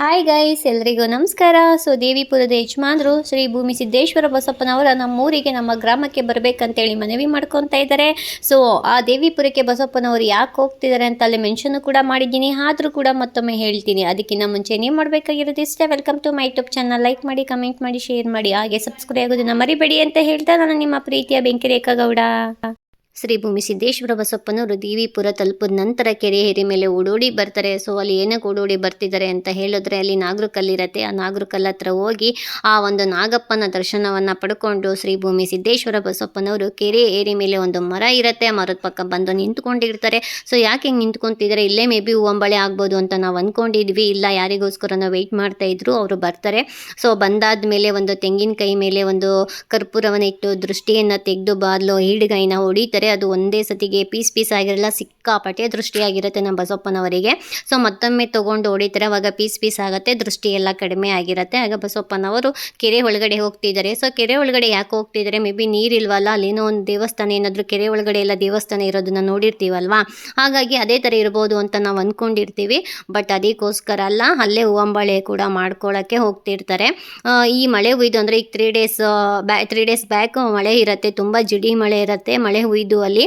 Hi guys ಎಲ್ರಿಗೂ ನಮಸ್ಕಾರ. So ದೇವಿಪುರದ ಯಜಮಾನ್ರು ಶ್ರೀ ಭೂಮಿ ಸಿದ್ದೇಶ್ವರ ಬಸಪ್ಪನವರ ನಮ್ಮೂರಿಗೆ, ನಮ್ಮ ಗ್ರಾಮಕ್ಕೆ ಬರಬೇಕಂತೇಳಿ ಮನವಿ ಮಾಡ್ಕೊತಾ ಇದ್ದಾರೆ. ಸೊ ಆ ದೇವಿಪುರಕ್ಕೆ ಬಸಪ್ಪನವರು ಯಾಕೆ ಹೋಗ್ತಿದ್ದಾರೆ ಅಂತ ಅಲ್ಲಿ ಮೆನ್ಷನ್ ಕೂಡ ಮಾಡಿದ್ದೀನಿ. ಆದರೂ ಕೂಡ ಮತ್ತೊಮ್ಮೆ ಹೇಳ್ತೀನಿ. ಅದಕ್ಕಿಂತ ಮುಂಚೆ ನೀವು ಮಾಡಬೇಕಾಗಿರೋದು ಇಷ್ಟೇ. Welcome to my YouTube channel like ಮಾಡಿ ಕಮೆಂಟ್ ಮಾಡಿ ಶೇರ್ ಮಾಡಿ. ಹಾಗೆ ಸಬ್ಸ್ಕ್ರೈಬ್ ಆಗೋದನ್ನ ಮರಿಬೇಡಿ ಅಂತ ಹೇಳ್ತಾ ನಾನು ನಿಮ್ಮ ಪ್ರೀತಿಯ ಬೆಂಕಿ ರೇಖಾಗೌಡ ಶ್ರೀ ಭೂಮಿ ಸಿದ್ದೇಶ್ವರ ಬಸಪ್ಪನವರು ದೇವಿಪುರ ತಲುಪಿದ ನಂತರ ಕೆರೆ ಹೇರಿ ಮೇಲೆ ಓಡೋಡಿ ಬರ್ತಾರೆ. ಸೊ, ಅಲ್ಲಿ ಏನಕ್ಕೆ ಓಡೋಡಿ ಬರ್ತಿದ್ದಾರೆ ಅಂತ ಹೇಳಿದ್ರೆ ಅಲ್ಲಿ ನಾಗರಕಲ್ಲಿರತ್ತೆ ಆ ನಾಗರಕಲ್ಲ ಹತ್ರ ಹೋಗಿ ಆ ಒಂದು ನಾಗಪ್ಪನ ದರ್ಶನವನ್ನು ಪಡ್ಕೊಂಡು ಶ್ರೀ ಭೂಮಿ ಸಿದ್ದೇಶ್ವರ ಬಸಪ್ಪನವರು ಕೆರೆ ಏರಿ ಮೇಲೆ ಒಂದು ಮರ ಇರುತ್ತೆ. ಮರದ ಪಕ್ಕ ಬಂದು ನಿಂತ್ಕೊಂಡಿರ್ತಾರೆ. ಸೊ, ಯಾಕೆ ಹಿಂಗೆ ನಿಂತ್ಕೊಂತಿದ್ದಾರೆ? ಇಲ್ಲೇ ಮೇ ಬಿ ಹೂವಂಬಳೆ ಆಗ್ಬೋದು ಅಂತ ನಾವು ಅಂದ್ಕೊಂಡಿದ್ವಿ ಇಲ್ಲ, ಯಾರಿಗೋಸ್ಕರ ನಾವು ವೆಯ್ಟ್ ಮಾಡ್ತಾ ಇದ್ರು, ಅವರು ಬರ್ತಾರೆ. ಸೊ ಬಂದಾದ ಮೇಲೆ ಒಂದು ತೆಂಗಿನಕಾಯಿ ಮೇಲೆ ಒಂದು ಕರ್ಪೂರವನ್ನು ಇಟ್ಟು ದೃಷ್ಟಿಯನ್ನು ತೆಗೆದು, ಬಾದಲು, ಹಿಡ್ಗೈನ ಹೊಡಿತಾರೆ. ಅದು ಒಂದೇ ಸತಿಗೆ ಪೀಸ್ ಪೀಸ್ ಆಗಿರಲ್ಲ, ಸಿಕ್ಕಾಪಟ್ಟೆ ದೃಷ್ಟಿಯಾಗಿರುತ್ತೆ ನಮ್ಮ ಬಸಪ್ಪನವರಿಗೆ ಸೊ ಮತ್ತೊಮ್ಮೆ ತೊಗೊಂಡು ಹೊಡಿತಾರೆ, ಅವಾಗ ಪೀಸ್ ಪೀಸ್ ಆಗುತ್ತೆ, ದೃಷ್ಟಿ ಎಲ್ಲ ಕಡಿಮೆ ಆಗಿರುತ್ತೆ. ಆಗ ಬಸಪ್ಪನವರು ಕೆರೆ ಒಳಗಡೆ ಹೋಗ್ತಿದ್ದಾರೆ. ಸೊ ಕೆರೆ ಒಳಗಡೆ ಯಾಕೆ ಹೋಗ್ತಿದ್ದಾರೆ? ಮೇ ಬಿ ನೀರಿಲ್ವಲ್ಲ, ಅಲ್ಲೇನೋ ಒಂದು ದೇವಸ್ಥಾನ ಏನಾದರೂ ಕೆರೆ ಒಳಗಡೆ ಎಲ್ಲ ದೇವಸ್ಥಾನ ಇರೋದನ್ನ ನೋಡಿರ್ತೀವಲ್ವಾ? ಹಾಗಾಗಿ ಅದೇ ಥರ ಇರ್ಬೋದು ಅಂತ ನಾವು ಅಂದ್ಕೊಂಡಿರ್ತೀವಿ ಬಟ್ ಅದಕ್ಕೋಸ್ಕರ ಅಲ್ಲ, ಅಲ್ಲೇ ಹೂವಂಬಳೆ ಕೂಡ ಮಾಡ್ಕೊಳ್ಳೋಕ್ಕೆ ಹೋಗ್ತಿರ್ತಾರೆ. ಈ ಮಳೆ ಹುಯ್ದು ಅಂದರೆ ಈಗ three days back three days back ಮಳೆ ಇರುತ್ತೆ, ತುಂಬ ಜಿಡಿ ಮಳೆ ಇರುತ್ತೆ. ಮಳೆ ಹುಯ್ದು ಅಲ್ಲಿ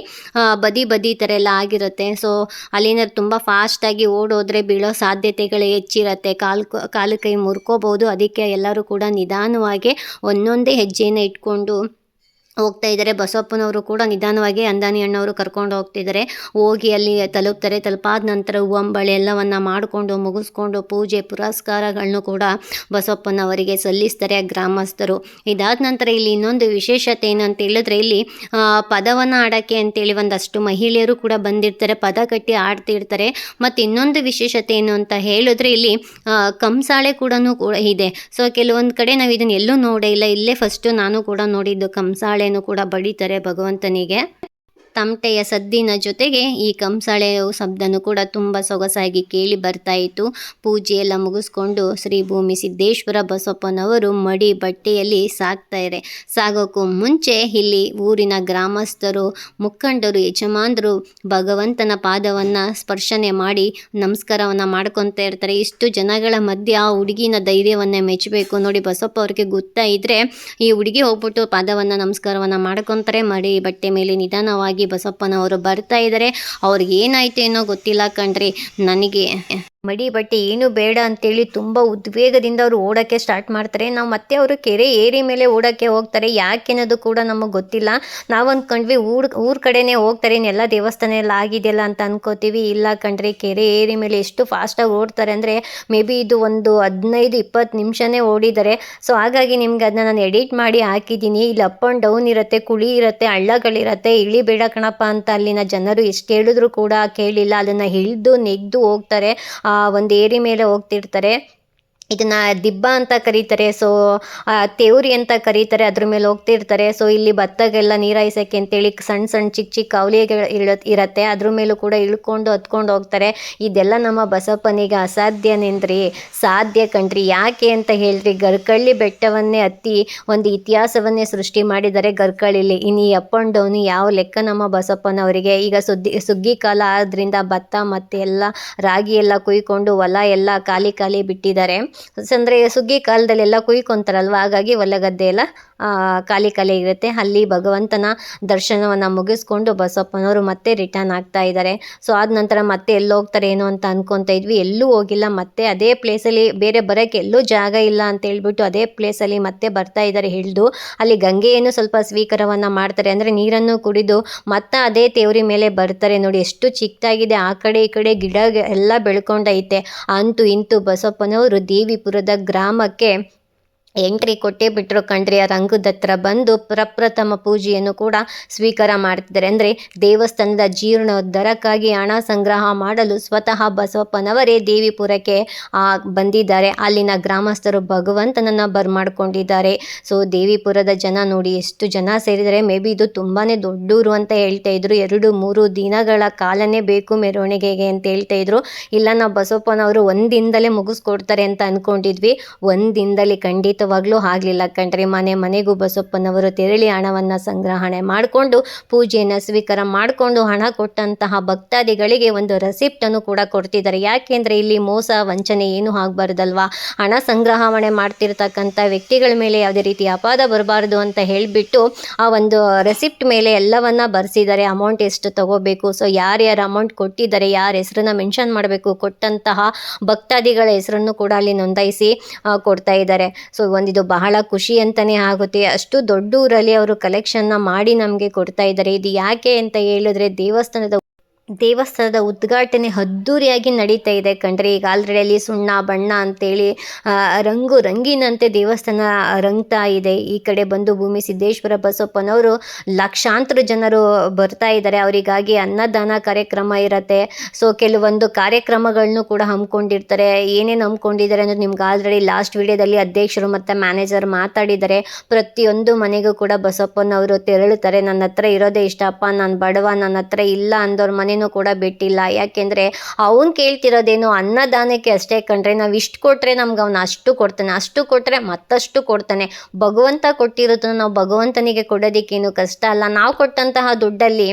ಬದಿ ಬದಿ ಥರ ಎಲ್ಲ ಆಗಿರುತ್ತೆ. ಸೊ ಅಲ್ಲಿನ ತುಂಬ ಫಾಸ್ಟಾಗಿ ಓಡೋದ್ರೆ ಬೀಳೋ ಸಾಧ್ಯತೆಗಳು ಹೆಚ್ಚಿರುತ್ತೆ. ಕಾಲು ಕಾಲು ಕೈ ಮುರ್ಕೋಬೋದು ಅದಕ್ಕೆ ಎಲ್ಲರೂ ಕೂಡ ನಿಧಾನವಾಗಿ ಒಂದೊಂದೇ ಹೆಜ್ಜೆನ ಇಟ್ಕೊಂಡು ಹೋಗ್ತಾ ಇದ್ದಾರೆ. ಬಸವಪ್ಪನವರು ಕೂಡ ನಿಧಾನವಾಗಿ ಅಂದಾನಿ ಅಣ್ಣವರು ಕರ್ಕೊಂಡು ಹೋಗ್ತಿದ್ದಾರೆ. ಹೋಗಿ ಅಲ್ಲಿ ತಲುಪ್ತಾರೆ. ತಲುಪಾದ ನಂತರ ಹೂವಂಬಳೆ ಎಲ್ಲವನ್ನು ಮಾಡಿಕೊಂಡು, ಮುಗಿಸ್ಕೊಂಡು ಪೂಜೆ ಪುರಸ್ಕಾರಗಳನ್ನು ಕೂಡ ಬಸವಪ್ಪನವರಿಗೆ ಸಲ್ಲಿಸ್ತಾರೆ ಗ್ರಾಮಸ್ಥರು. ಇದಾದ ನಂತರ ಇಲ್ಲಿ ಇನ್ನೊಂದು ವಿಶೇಷತೆ ಏನಂತ ಹೇಳಿದ್ರೆ ಇಲ್ಲಿ ಪದವನ್ನು ಆಡೋಕ್ಕೆ ಅಂತೇಳಿ ಒಂದಷ್ಟು ಮಹಿಳೆಯರು ಕೂಡ ಬಂದಿರ್ತಾರೆ. ಪದ ಕಟ್ಟಿ ಆಡ್ತಿರ್ತಾರೆ ಮತ್ತು ಇನ್ನೊಂದು ವಿಶೇಷತೆ ಏನು ಅಂತ ಹೇಳಿದ್ರೆ ಇಲ್ಲಿ ಕಂಸಾಳೆ ಕೂಡ ಇದೆ. ಸೊ ಕೆಲವೊಂದು ಕಡೆ ನಾವು ಇದನ್ನು ಎಲ್ಲೂ ನೋಡೇ ಇಲ್ಲ. ಇಲ್ಲೇ ಫಸ್ಟು ನಾನು ಕೂಡ ನೋಡಿದ್ದು ಕಂಸಾಳೆನೂ ಕೂಡ ಬಡಿತಾರೆ ಭಗವಂತನಿಗೆ. ತಮಟೆಯ ಸದ್ದಿನ ಜೊತೆಗೆ ಈ ಕಂಸಾಳೆಯ ಶಬ್ದನೂ ಕೂಡ ತುಂಬ ಸೊಗಸಾಗಿ ಕೇಳಿ ಬರ್ತಾ ಇತ್ತು. ಪೂಜೆ ಎಲ್ಲ ಮುಗಿಸ್ಕೊಂಡು ಶ್ರೀ ಭೂಮಿ ಸಿದ್ದೇಶ್ವರ ಬಸಪ್ಪನವರು ಮಡಿ ಬಟ್ಟೆಯಲ್ಲಿ ಸಾಕ್ತಾರೆ ಸಾಗೋಕ್ಕೂ ಮುಂಚೆ ಇಲ್ಲಿ ಊರಿನ ಗ್ರಾಮಸ್ಥರು, ಮುಖಂಡರು, ಯಜಮಾನರು ಭಗವಂತನ ಪಾದವನ್ನು ಸ್ಪರ್ಶನೆ ಮಾಡಿ ನಮಸ್ಕಾರವನ್ನು ಮಾಡ್ಕೊತಾ ಇರ್ತಾರೆ. ಇಷ್ಟು ಜನಗಳ ಮಧ್ಯೆ ಆ ಹುಡುಗಿನ ಧೈರ್ಯವನ್ನೇ ಮೆಚ್ಚಬೇಕು ನೋಡಿ ಬಸಪ್ಪ ಅವ್ರಿಗೆ ಗೊತ್ತಾ ಇದ್ರೆ ಈ ಹುಡುಗಿ ಹೋಗ್ಬಿಟ್ಟು ಪಾದವನ್ನು, ನಮಸ್ಕಾರವನ್ನು ಮಾಡ್ಕೊತಾರೆ. ಮಡಿ ಬಟ್ಟೆ ಮೇಲೆ ನಿಧಾನವಾಗಿ ಬಸಪ್ಪನವರು ಬರ್ತಾ ಇದ್ದಾರೆ. ಅವ್ರಿಗೆ ಏನಾಯ್ತು ಏನೋ ಗೊತ್ತಿಲ್ಲ ಕಣ್ರಿ. ನನಗೆ ಮಡಿ ಬಟ್ಟೆ ಏನು ಬೇಡ ಅಂತೇಳಿ ತುಂಬ ಉದ್ವೇಗದಿಂದ ಅವರು ಓಡೋಕ್ಕೆ ಸ್ಟಾರ್ಟ್ ಮಾಡ್ತಾರೆ. ನಾವು ಮತ್ತೆ ಅವರು ಕೆರೆ ಏರಿ ಮೇಲೆ ಓಡೋಕ್ಕೆ ಹೋಗ್ತಾರೆ. ಯಾಕೆ ಅನ್ನೋದು ಕೂಡ ನಮಗೆ ಗೊತ್ತಿಲ್ಲ. ನಾವು ಅಂದ್ಕೊಂಡ್ವಿ ಊರ್, ಊರ ಕಡೆನೇ ಹೋಗ್ತಾರೆ. ಇನ್ನೆಲ್ಲ ದೇವಸ್ಥಾನ ಎಲ್ಲ ಆಗಿದೆಯಲ್ಲ ಅಂತ ಅನ್ಕೋತೀವಿ. ಇಲ್ಲ ಕಂಡ್ರೆ ಕೆರೆ ಏರಿ ಮೇಲೆ ಎಷ್ಟು ಫಾಸ್ಟಾಗಿ ಓಡ್ತಾರೆ ಅಂದರೆ ಮೇ ಬಿ ಇದು ಒಂದು ಹದಿನೈದು, ಇಪ್ಪತ್ತು ನಿಮಿಷನೇ ಓಡಿದ್ದಾರೆ ಸೊ ಹಾಗಾಗಿ ನಿಮ್ಗೆ ಅದನ್ನ ನಾನು ಎಡಿಟ್ ಮಾಡಿ ಹಾಕಿದ್ದೀನಿ. ಇಲ್ಲಿ ಅಪ್ ಆ್ಯಂಡ್ ಡೌನ್ ಇರುತ್ತೆ, ಕುಳಿ ಇರುತ್ತೆ ಹಳ್ಳಗಳಿರುತ್ತೆ ಇಳಿಬೇಡ ಕಣಪ್ಪ ಅಂತ ಅಲ್ಲಿನ ಜನರು ಎಷ್ಟು ಹೇಳಿದ್ರು ಕೂಡ ಕೇಳಿಲ್ಲ. ಅದನ್ನು ಹಿಡಿದು, ನೆಗ್ದು ಹೋಗ್ತಾರೆ. ಆ ಒಂದು ಏರಿ ಮೇಲೆ ಹೋಗ್ತಿರ್ತಾರೆ. ಇದನ್ನ ದಿಬ್ಬ ಅಂತ ಕರೀತಾರೆ. ಸೊ ತೇವ್ರಿ ಅಂತ ಕರೀತಾರೆ. ಅದ್ರ ಮೇಲೆ ಹೋಗ್ತಿರ್ತಾರೆ. ಸೊ ಇಲ್ಲಿ ಭತ್ತಗೆಲ್ಲ ನೀರಾಯಿಸೋಕ್ಕೆ ಅಂತೇಳಿ ಸಣ್ಣ ಸಣ್ಣ ಚಿಕ್ಕ ಚಿಕ್ಕ ಅವಲಿಗಳು ಇರತ್ತೆ. ಅದ್ರ ಮೇಲೂ ಕೂಡ ಇಳ್ಕೊಂಡು ಹತ್ಕೊಂಡು ಹೋಗ್ತಾರೆ. ಇದೆಲ್ಲ ನಮ್ಮ ಬಸಪ್ಪನಿಗೆ ಅಸಾಧ್ಯನೇನ್ರಿ ಸಾಧ್ಯ ಕಣ್ರಿ. ಯಾಕೆ ಅಂತ ಹೇಳ್ರಿ. ಗರ್ಕಳ್ಳಿ ಬೆಟ್ಟವನ್ನೇ ಹತ್ತಿ ಒಂದು ಇತಿಹಾಸವನ್ನೇ ಸೃಷ್ಟಿ ಮಾಡಿದ್ದಾರೆ ಗರ್ಕಳ್ಳಿಲಿ. ಇನ್ನು ಈ ಆ್ಯಂಡ್ ಡೌನ್ ಯಾವ ಲೆಕ್ಕ ನಮ್ಮ ಬಸಪ್ಪನವರಿಗೆ? ಈಗ ಸುದ್ದಿ, ಸುಗ್ಗಿ ಕಾಲ ಆದ್ರಿಂದ ಭತ್ತ, ಮತ್ತೆ ಎಲ್ಲ ರಾಗಿ ಎಲ್ಲ ಕುಯ್ಕೊಂಡು ಹೊಲ ಎಲ್ಲ ಖಾಲಿ ಖಾಲಿ ಬಿಟ್ಟಿದ್ದಾರೆ. ಅಂದರೆ ಸುಗ್ಗಿ ಕಾಲದಲ್ಲೆಲ್ಲ ಕುಯ್ಕೊಂತಾರಲ್ವ? ಹಾಗಾಗಿ ಹೊಲ ಗದ್ದೆ ಎಲ್ಲ ಖಾಲಿ ಖಾಲಿ ಇರುತ್ತೆ. ಅಲ್ಲಿ ಭಗವಂತನ ದರ್ಶನವನ್ನು ಮುಗಿಸ್ಕೊಂಡು ಬಸಪ್ಪನವರು ಮತ್ತೆ ರಿಟರ್ನ್ ಆಗ್ತಾ ಇದ್ದಾರೆ ಸೊ ಆದ ನಂತರ ಮತ್ತೆ ಎಲ್ಲಿ ಹೋಗ್ತಾರೆ ಏನು ಅಂತ ಅನ್ಕೊತಾ ಇದ್ವಿ. ಎಲ್ಲೂ ಹೋಗಿಲ್ಲ, ಮತ್ತೆ ಅದೇ ಪ್ಲೇಸಲ್ಲಿ ಬೇರೆ ಬರೋಕ್ಕೆ ಎಲ್ಲೂ ಜಾಗ ಇಲ್ಲ ಅಂತ ಹೇಳ್ಬಿಟ್ಟು ಅದೇ ಪ್ಲೇಸಲ್ಲಿ ಮತ್ತೆ ಬರ್ತಾ ಇದ್ದಾರೆ ಹಿಡಿದು. ಅಲ್ಲಿ ಗಂಗೆಯನ್ನು ಸ್ವಲ್ಪ ಸ್ವೀಕಾರವನ್ನು ಮಾಡ್ತಾರೆ. ಅಂದರೆ ನೀರನ್ನು ಕುಡಿದು ಮತ್ತೆ ಅದೇ ತೇವರಿ ಮೇಲೆ ಬರ್ತಾರೆ ನೋಡಿ. ಎಷ್ಟು ಚಿಕ್ಕದಾಗಿದೆ. ಆ ಕಡೆ ಈ ಕಡೆ ಗಿಡ ಎಲ್ಲ ಬೆಳ್ಕೊಂಡೈತೆ. ಅಂತೂ ಇಂತೂ ಬಸಪ್ಪನವರು ದೇವಿಪುರದ ಗ್ರಾಮಕ್ಕೆ ಎಂಟ್ರಿ ಕೊಟ್ಟೇ ಬಿಟ್ಟರು ಕಂಡ್ರಿಯ ಆ ರಂಗದ ಹತ್ರ ಬಂದು ಪ್ರಪ್ರಥಮ ಪೂಜೆಯನ್ನು ಕೂಡ ಸ್ವೀಕಾರ ಮಾಡ್ತಿದ್ದಾರೆ. ಅಂದರೆ ದೇವಸ್ಥಾನದ ಜೀರ್ಣೋದ್ಧಾರಕ್ಕಾಗಿ ಹಣ ಸಂಗ್ರಹ ಮಾಡಲು ಸ್ವತಃ ಬಸವಪ್ಪನವರೇ ದೇವಿಪುರಕ್ಕೆ ಬಂದಿದ್ದಾರೆ. ಅಲ್ಲಿನ ಗ್ರಾಮಸ್ಥರು ಭಗವಂತನನ್ನು ಬರ್ಮಾಡ್ಕೊಂಡಿದ್ದಾರೆ. ಸೊ ದೇವಿಪುರದ ಜನ ನೋಡಿ ಎಷ್ಟು ಜನ ಸೇರಿದರೆ ಮೇ ಬಿ ಇದು ತುಂಬಾ ದೊಡ್ಡೂರು ಅಂತ ಹೇಳ್ತಾ ಇದ್ರು. ಎರಡು, ಮೂರು ದಿನಗಳ ಕಾಲನೇ ಬೇಕು ಮೆರವಣಿಗೆಗೆ ಅಂತ ಹೇಳ್ತಾ ಇದ್ರು. ಇಲ್ಲ ನಾವು ಬಸವಪ್ಪನವರು ಒಂದಿನದಲ್ಲೇ ಮುಗಿಸ್ಕೊಡ್ತಾರೆ ಅಂತ ಅಂದ್ಕೊಂಡಿದ್ವಿ ದಿನದಲ್ಲಿ ಖಂಡಿತ ಖಂಡಿತವಾಗ್ಲೂ ಆಗಲಿಲ್ಲ. ಕಣ್ರಿ ಮನೆ ಮನೆಗೂ ಬಸಪ್ಪನವರು ತೆರಳಿ ಹಣವನ್ನು ಸಂಗ್ರಹಣೆ ಮಾಡಿಕೊಂಡು, ಪೂಜೆಯನ್ನು ಸ್ವೀಕಾರ ಮಾಡಿಕೊಂಡು ಹಣ ಕೊಟ್ಟಂತಹ ಭಕ್ತಾದಿಗಳಿಗೆ ಒಂದು ರೆಸಿಪ್ಟನ್ನು ಕೂಡ ಕೊಡ್ತಿದ್ದಾರೆ. ಯಾಕೆಂದರೆ ಇಲ್ಲಿ ಮೋಸ, ವಂಚನೆ ಏನೂ ಆಗಬಾರ್ದಲ್ವಾ? ಹಣ ಸಂಗ್ರಹಣೆ ಮಾಡ್ತಿರ್ತಕ್ಕಂಥ ವ್ಯಕ್ತಿಗಳ ಮೇಲೆ ಯಾವುದೇ ರೀತಿ ಅಪಾದ ಬರಬಾರ್ದು ಅಂತ ಹೇಳಿಬಿಟ್ಟು ಆ ಒಂದು ರೆಸಿಪ್ಟ್ ಮೇಲೆ ಎಲ್ಲವನ್ನ ಬರೆಸಿದ್ದಾರೆ. ಅಮೌಂಟ್ ಎಷ್ಟು ತಗೋಬೇಕು? ಸೊ, ಯಾರ್ಯಾರು ಅಮೌಂಟ್ ಕೊಟ್ಟಿದ್ದಾರೆ, ಯಾರ ಹೆಸರನ್ನ ಮೆನ್ಷನ್ ಮಾಡಬೇಕು? ಕೊಟ್ಟಂತಹ ಭಕ್ತಾದಿಗಳ ಹೆಸರನ್ನು ಕೂಡ ಅಲ್ಲಿ ನೋಂದಾಯಿಸಿ ಕೊಡ್ತಾ ಇದ್ದಾರೆ. ಸೊ ಒಂದಿದು ಬಹಳ ಖುಷಿ ಅಂತಲೇ ಆಗುತ್ತೆ. ಅಷ್ಟು ದೊಡ್ಡ ಊರಲ್ಲಿ ಅವರು ಕಲೆಕ್ಷನ್ನ ಮಾಡಿ ನಮಗೆ ಕೊಡ್ತಾ ಇದ್ದಾರೆ. ಇದು ಯಾಕೆ ಅಂತ ಹೇಳಿದ್ರೆ ದೇವಸ್ಥಾನದ ದೇವಸ್ಥಾನದ ಉದ್ಘಾಟನೆ ಅದ್ದೂರಿಯಾಗಿ ನಡೀತಾ ಇದೆ ಕಂಡ್ರೆ, ಈಗ ಆಲ್ರೆಡಿ ಅಲ್ಲಿ ಸುಣ್ಣ, ಬಣ್ಣ ಅಂತೇಳಿ ರಂಗು, ರಂಗಿನಂತೆ ದೇವಸ್ಥಾನ ರಂಗ್ತಾ ಇದೆ. ಈ ಕಡೆ ಬಂದು ಭೂಮಿ ಸಿದ್ದೇಶ್ವರ ಬಸಪ್ಪನವರು ಲಕ್ಷಾಂತರ ಜನರು ಬರ್ತಾ ಇದ್ದಾರೆ. ಅವರಿಗಾಗಿ ಅನ್ನದಾನ ಕಾರ್ಯಕ್ರಮ ಇರುತ್ತೆ. ಸೊ ಕೆಲವೊಂದು ಕಾರ್ಯಕ್ರಮಗಳನ್ನು ಕೂಡ ಹಮ್ಮಿಕೊಂಡಿರ್ತಾರೆ. ಏನೇನು ಹಮ್ಮಿಕೊಂಡಿದ್ದಾರೆ ಅನ್ನೋದು ನಿಮ್ಗೆ ಆಲ್ರೆಡಿ ಲಾಸ್ಟ್ ವಿಡಿಯೋದಲ್ಲಿ ಅಧ್ಯಕ್ಷರು ಮತ್ತು ಮ್ಯಾನೇಜರ್ ಮಾತಾಡಿದ್ದಾರೆ. ಪ್ರತಿಯೊಂದು ಮನೆಗೂ ಕೂಡ ಬಸಪ್ಪನವರು ತೆರಳುತ್ತಾರೆ. ನನ್ನ ಹತ್ರ ಇರೋದೇ ಇಷ್ಟಪ್ಪ, ನಾನು ಬಡವ, ನನ್ನ ಹತ್ರ ಇಲ್ಲ ಅಂದವ್ರ ಮನೇನೂ ಕೂಡ ಬಿಟ್ಟಿಲ್ಲ. ಯಾಕೆಂದರೆ ಅವನು ಕೇಳ್ತಿರೋದೇನು ಅನ್ನದಾನಕ್ಕೆ ಅಷ್ಟೇ ಕಂಡ್ರೆ ನಾವು ಇಷ್ಟು ಕೊಟ್ಟರೆ ನಮ್ಗೆ ಅವನು ಅಷ್ಟು ಕೊಡ್ತಾನೆ. ಅಷ್ಟು ಕೊಟ್ಟರೆ ಮತ್ತಷ್ಟು ಕೊಡ್ತಾನೆ. ಭಗವಂತ ಕೊಟ್ಟಿರೋದನ್ನು ನಾವು ಭಗವಂತನಿಗೆ ಕೊಡೋದಕ್ಕೇನು ಕಷ್ಟ ಅಲ್ಲ. ನಾವು ಕೊಟ್ಟಂತಹ ದುಡ್ಡಲ್ಲಿ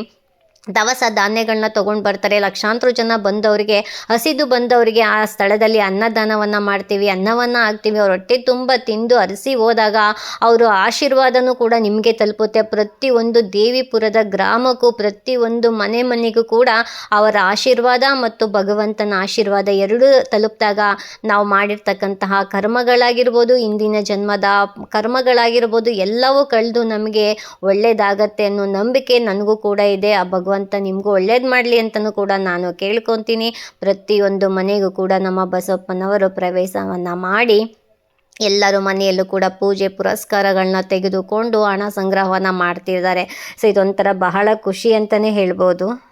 ದವಸ ಧಾನ್ಯಗಳನ್ನ ತೊಗೊಂಡು ಬರ್ತಾರೆ. ಲಕ್ಷಾಂತರ ಜನ ಬಂದವರಿಗೆ, ಹಸಿದು ಬಂದವರಿಗೆ ಆ ಸ್ಥಳದಲ್ಲಿ ಅನ್ನದಾನವನ್ನು ಮಾಡ್ತೀವಿ, ಅನ್ನವನ್ನು ಹಾಕ್ತೀವಿ. ಅವ್ರ ಹೊಟ್ಟೆ ತುಂಬ ತಿಂದು ಅರಸಿ ಹೋದಾಗ ಅವರು ಆಶೀರ್ವಾದನೂ ಕೂಡ ನಿಮಗೆ ತಲುಪುತ್ತೆ. ಪ್ರತಿಯೊಂದು ದೇವಿಪುರದ ಗ್ರಾಮಕ್ಕೂ, ಪ್ರತಿಯೊಂದು ಮನೆ ಮನೆಗೂ ಕೂಡ ಅವರ ಆಶೀರ್ವಾದ ಮತ್ತು ಭಗವಂತನ ಆಶೀರ್ವಾದ ಎರಡೂ ತಲುಪಿದಾಗ ನಾವು ಮಾಡಿರ್ತಕ್ಕಂತಹ ಕರ್ಮಗಳಾಗಿರ್ಬೋದು, ಇಂದಿನ ಜನ್ಮದ ಕರ್ಮಗಳಾಗಿರ್ಬೋದು, ಎಲ್ಲವೂ ಕಳೆದು ನಮಗೆ ಒಳ್ಳೆಯದಾಗತ್ತೆ ಅನ್ನೋ ನಂಬಿಕೆ ನನಗೂ ಕೂಡ ಇದೆ. ಆ ಭಗವಂತ ನಿಮಗೂ ಒಳ್ಳೇದು ಮಾಡಲಿ ಅಂತಲೂ ಕೂಡ ನಾನು ಕೇಳ್ಕೊತೀನಿ. ಪ್ರತಿಯೊಂದು ಮನೆಗೂ ಕೂಡ ನಮ್ಮ ಬಸಪ್ಪನವರು ಪ್ರವೇಶವನ್ನು ಮಾಡಿ ಎಲ್ಲರೂ ಮನೆಯಲ್ಲೂ ಕೂಡ ಪೂಜೆ ಪುರಸ್ಕಾರಗಳನ್ನ ತೆಗೆದುಕೊಂಡು ಹಣ ಸಂಗ್ರಹವನ್ನು ಮಾಡ್ತಿದ್ದಾರೆ. ಸೊ ಇದೊಂಥರ ಬಹಳ ಖುಷಿ ಅಂತಲೇ ಹೇಳ್ಬೋದು.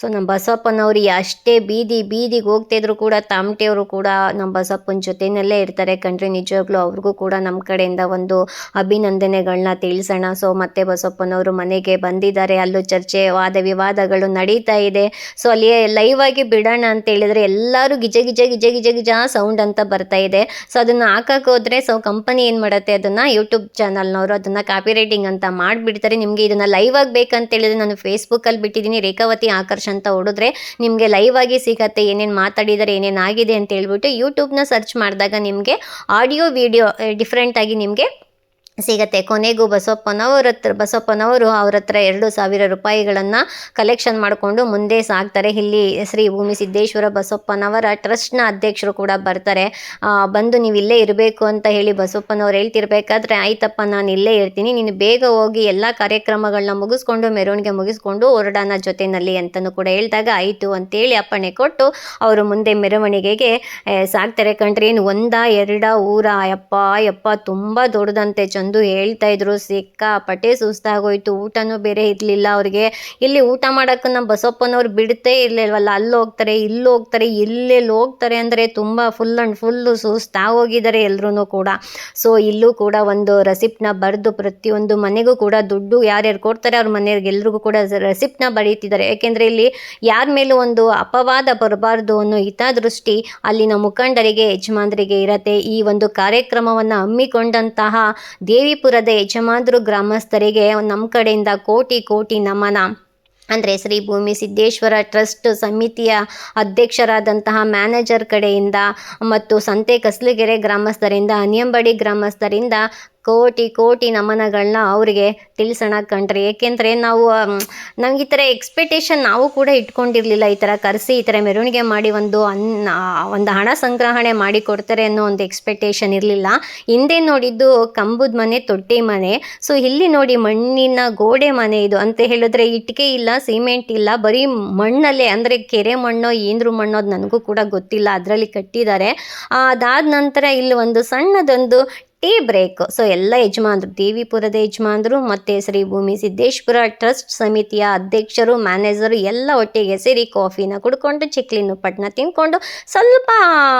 ಸೊ ನಮ್ಮ ಬಸಪ್ಪನವರು ಅಷ್ಟೇ ಬೀದಿ ಬೀದಿಗೆ ಹೋಗ್ತಿದ್ರು ಕೂಡ, ತಮಟೆಯವರು ಕೂಡ ನಮ್ಮ ಬಸಪ್ಪನ ಜೊತೆಯಲ್ಲೇ ಇರ್ತಾರೆ ಕಣ್ರಿ. ನಿಜವಾಗ್ಲೂ ಅವ್ರಿಗೂ ಕೂಡ ನಮ್ಮ ಕಡೆಯಿಂದ ಒಂದು ಅಭಿನಂದನೆಗಳನ್ನ ತಿಳಿಸೋಣ. ಸೊ ಮತ್ತೆ ಬಸಪ್ಪನವರು ಮನೆಗೆ ಬಂದಿದ್ದಾರೆ. ಅಲ್ಲೂ ಚರ್ಚೆ, ವಾದ ವಿವಾದಗಳು ನಡೀತಾ ಇದೆ. ಸೊ ಅಲ್ಲಿ ಲೈವ್ ಆಗಿ ಬಿಡೋಣ ಅಂತ ಹೇಳಿದ್ರೆ ಎಲ್ಲರೂ ಗಿಜ ಗಿಜ ಗಿಜ ಗಿಜ ಗಿಜ ಸೌಂಡ್ ಅಂತ ಬರ್ತಾ ಇದೆ. ಸೊ ಅದನ್ನು ಹಾಕಕ್ಕೆ ಸೊ ಕಂಪನಿ ಏನು ಮಾಡುತ್ತೆ? ಅದನ್ನು ಯೂಟ್ಯೂಬ್ ಚಾನಲ್ನವರು ಅದನ್ನು ಕಾಪಿ ರೈಟಿಂಗ್ ಅಂತ ಮಾಡಿಬಿಡ್ತಾರೆ. ನಿಮಗೆ ಇದನ್ನು ಲೈವ್ ಆಗಿ ಬೇಕಂತ ಹೇಳಿದ್ರೆ ನಾನು ಫೇಸ್ಬುಕ್ಕಲ್ಲಿ ಬಿಟ್ಟಿದ್ದೀನಿ. ರೇಖಾವತಿ ಆಕರ್ಷ್ ಅಂತ ಹೊಡಿದ್ರೆ ನಿಮಗೆ ಲೈವ್ ಆಗಿ ಸಿಗತ್ತೆ, ಏನೇನು ಮಾತಾಡಿದ್ದಾರೆ ಏನೇನು ಆಗಿದೆ ಅಂತ ಹೇಳ್ಬಿಟ್ಟು ಯೂಟ್ಯೂಬ್ನ ಸರ್ಚ್ ಮಾಡಿದಾಗ ನಿಮಗೆ ಆಡಿಯೋ ವಿಡಿಯೋ ಡಿಫ್ರೆಂಟಾಗಿ ನಿಮಗೆ ಸಿಗತ್ತೆ. ಕೊನೆಗೂ ಬಸಪ್ಪನವ್ರ ಹತ್ರ, ಬಸಪ್ಪನವರು ಅವ್ರ ಹತ್ರ ಎರಡು ಸಾವಿರ ರೂಪಾಯಿಗಳನ್ನು ಕಲೆಕ್ಷನ್ ಮಾಡಿಕೊಂಡು ಮುಂದೆ ಸಾಗ್ತಾರೆ. ಇಲ್ಲಿ ಶ್ರೀ ಭೂಮಿ ಸಿದ್ದೇಶ್ವರ ಬಸಪ್ಪನವರ ಟ್ರಸ್ಟ್ನ ಅಧ್ಯಕ್ಷರು ಕೂಡ ಬರ್ತಾರೆ. ಬಂದು ನೀವು ಇಲ್ಲೇ ಇರಬೇಕು ಅಂತ ಹೇಳಿ ಬಸಪ್ಪನವ್ರು ಹೇಳ್ತಿರ್ಬೇಕಾದ್ರೆ, ಆಯ್ತಪ್ಪ, ನಾನು ಇಲ್ಲೇ ಇರ್ತೀನಿ. ನೀನು ಬೇಗ ಹೋಗಿ ಎಲ್ಲ ಕಾರ್ಯಕ್ರಮಗಳನ್ನ ಮುಗಿಸ್ಕೊಂಡು, ಮೆರವಣಿಗೆ ಮುಗಿಸ್ಕೊಂಡು ಹೊರಡೋಣ ಜೊತೆಯಲ್ಲಿ ಅಂತಲೂ ಕೂಡ ಹೇಳಿದಾಗ, ಆಯಿತು ಅಂತೇಳಿ ಅಪ್ಪಣೆ ಕೊಟ್ಟು ಅವರು ಮುಂದೆ ಮೆರವಣಿಗೆಗೆ ಸಾಗ್ತಾರೆ. ಕಣ್ರಿ ಏನು ಒಂದ ಎರಡ ಊರ ಯಪ್ಪ ಯಪ್ಪ ತುಂಬ ದೊಡ್ಡದಂತೆ ಚಂದು ಹೇಳ್ತಾ ಇದ್ರು. ಸಿಕ್ಕಾಪಟ್ಟೆ ಸುಸ್ತಾಗೋಯ್ತು. ಊಟನೂ ಬೇರೆ ಇರಲಿಲ್ಲ ಅವ್ರಿಗೆ. ಇಲ್ಲಿ ಊಟ ಮಾಡೋಕ್ಕೆ ನಮ್ಮ ಬಸಪ್ಪನವ್ರು ಬಿಡ್ತೇ ಇರಲಿಲ್ವಲ್ಲ? ಅಲ್ಲಿ ಹೋಗ್ತಾರೆ, ಇಲ್ಲಿ ಹೋಗ್ತಾರೆ ಎಲ್ಲೆಲ್ಲಿ ಹೋಗ್ತಾರೆ ಅಂದರೆ ತುಂಬ ಫುಲ್ ಆ್ಯಂಡ್ ಫುಲ್ಲು ಸುಸ್ತಾಗೋಗಿದ್ದಾರೆ ಎಲ್ಲರೂ ಕೂಡ. ಸೊ ಇಲ್ಲೂ ಕೂಡ ಒಂದು ರೆಸಿಪ್ಟ್ನ ಬರೆದು ಪ್ರತಿಯೊಂದು ಮನೆಗೂ ಕೂಡ ದುಡ್ಡು ಯಾರ್ಯಾರು ಕೊಡ್ತಾರೆ ಅವ್ರ ಮನೆಯವ್ರಿಗೆ ಎಲ್ರಿಗೂ ಕೂಡ ರೆಸಿಪ್ಟ್ನ ಬರೀತಿದ್ದಾರೆ. ಯಾಕೆಂದರೆ ಇಲ್ಲಿ ಯಾರ ಮೇಲೂ ಒಂದು ಅಪವಾದ ಬರಬಾರ್ದು ಅನ್ನೋ ಹಿತದೃಷ್ಟಿ ಅಲ್ಲಿನ ಮುಖಂಡರಿಗೆ, ಯಜಮಾನರಿಗೆ ಇರತ್ತೆ. ಈ ಒಂದು ಕಾರ್ಯಕ್ರಮವನ್ನು ಹಮ್ಮಿಕೊಂಡಂತಹ ದೇವಿಪುರದ ಯಜಮಾದ್ರು ಗ್ರಾಮಸ್ಥರಿಗೆ ನಮ್ಮ ಕಡೆಯಿಂದ ಕೋಟಿ ಕೋಟಿ ನಮನ. ಅಂದರೆ ಶ್ರೀ ಭೂಮಿ ಸಿದ್ದೇಶ್ವರ ಟ್ರಸ್ಟ್ ಸಮಿತಿಯ ಅಧ್ಯಕ್ಷರಾದಂತಹ ಮ್ಯಾನೇಜರ್ ಕಡೆಯಿಂದ ಮತ್ತು ಸಂತೆ ಕಸ್ಲಿಗೆರೆ ಗ್ರಾಮಸ್ಥರಿಂದ, ಅನಿಯಂಬಡಿ ಗ್ರಾಮಸ್ಥರಿಂದ ಕೋಟಿ ಕೋಟಿ ನಮನಗಳನ್ನ ಅವರಿಗೆ ತಿಳಿಸೋಣ ಕಂಡ್ರಿ ಏಕೆಂದರೆ ನಾವು ನಮ್ಗೆ ಈ ಥರ ಎಕ್ಸ್ಪೆಕ್ಟೇಷನ್ ನಾವು ಕೂಡ ಇಟ್ಕೊಂಡಿರಲಿಲ್ಲ. ಈ ಥರ ಕರೆಸಿ, ಈ ಥರ ಮೆರವಣಿಗೆ ಮಾಡಿ ಒಂದು ಅನ್ನ ಒಂದು ಹಣ ಸಂಗ್ರಹಣೆ ಮಾಡಿ ಕೊಡ್ತಾರೆ ಅನ್ನೋ ಒಂದು ಎಕ್ಸ್ಪೆಕ್ಟೇಷನ್ ಇರಲಿಲ್ಲ. ಹಿಂದೆ ನೋಡಿದ್ದು ಕಂಬದ ಮನೆ, ತೊಟ್ಟಿ ಮನೆ. ಸೊ ಇಲ್ಲಿ ನೋಡಿ ಮಣ್ಣಿನ ಗೋಡೆ ಮನೆ ಇದು. ಅಂತ ಹೇಳಿದ್ರೆ ಇಟ್ಟಿಗೆ ಇಲ್ಲ, ಸಿಮೆಂಟ್ ಇಲ್ಲ, ಬರೀ ಮಣ್ಣಲ್ಲೇ, ಅಂದರೆ ಕೆರೆ ಮಣ್ಣೋ, ಏಂದ್ರು ಮಣ್ಣೋ, ಅದು ನನಗೂ ಕೂಡ ಗೊತ್ತಿಲ್ಲ. ಅದರಲ್ಲಿ ಕಟ್ಟಿದ್ದಾರೆ. ಅದಾದ ನಂತರ ಇಲ್ಲಿ ಒಂದು ಸಣ್ಣದೊಂದು ಟೀ ಬ್ರೇಕ್. ಸೊ ಎಲ್ಲ ಯಜಮಾನರು, ದೇವಿಪುರದ ಯಜಮಾನರು ಮತ್ತು ಶ್ರೀ ಭೂಮಿ ಸಿದ್ದೇಶ್ವರ ಟ್ರಸ್ಟ್ ಸಮಿತಿಯ ಅಧ್ಯಕ್ಷರು, ಮ್ಯಾನೇಜರು ಎಲ್ಲ ಒಟ್ಟಿಗೆ ಸೇರಿ ಕಾಫಿನ ಕುಡ್ಕೊಂಡು, ಚಿಕ್ಲಿನ ಪಟ್ನ ತಿನ್ಕೊಂಡು ಸ್ವಲ್ಪ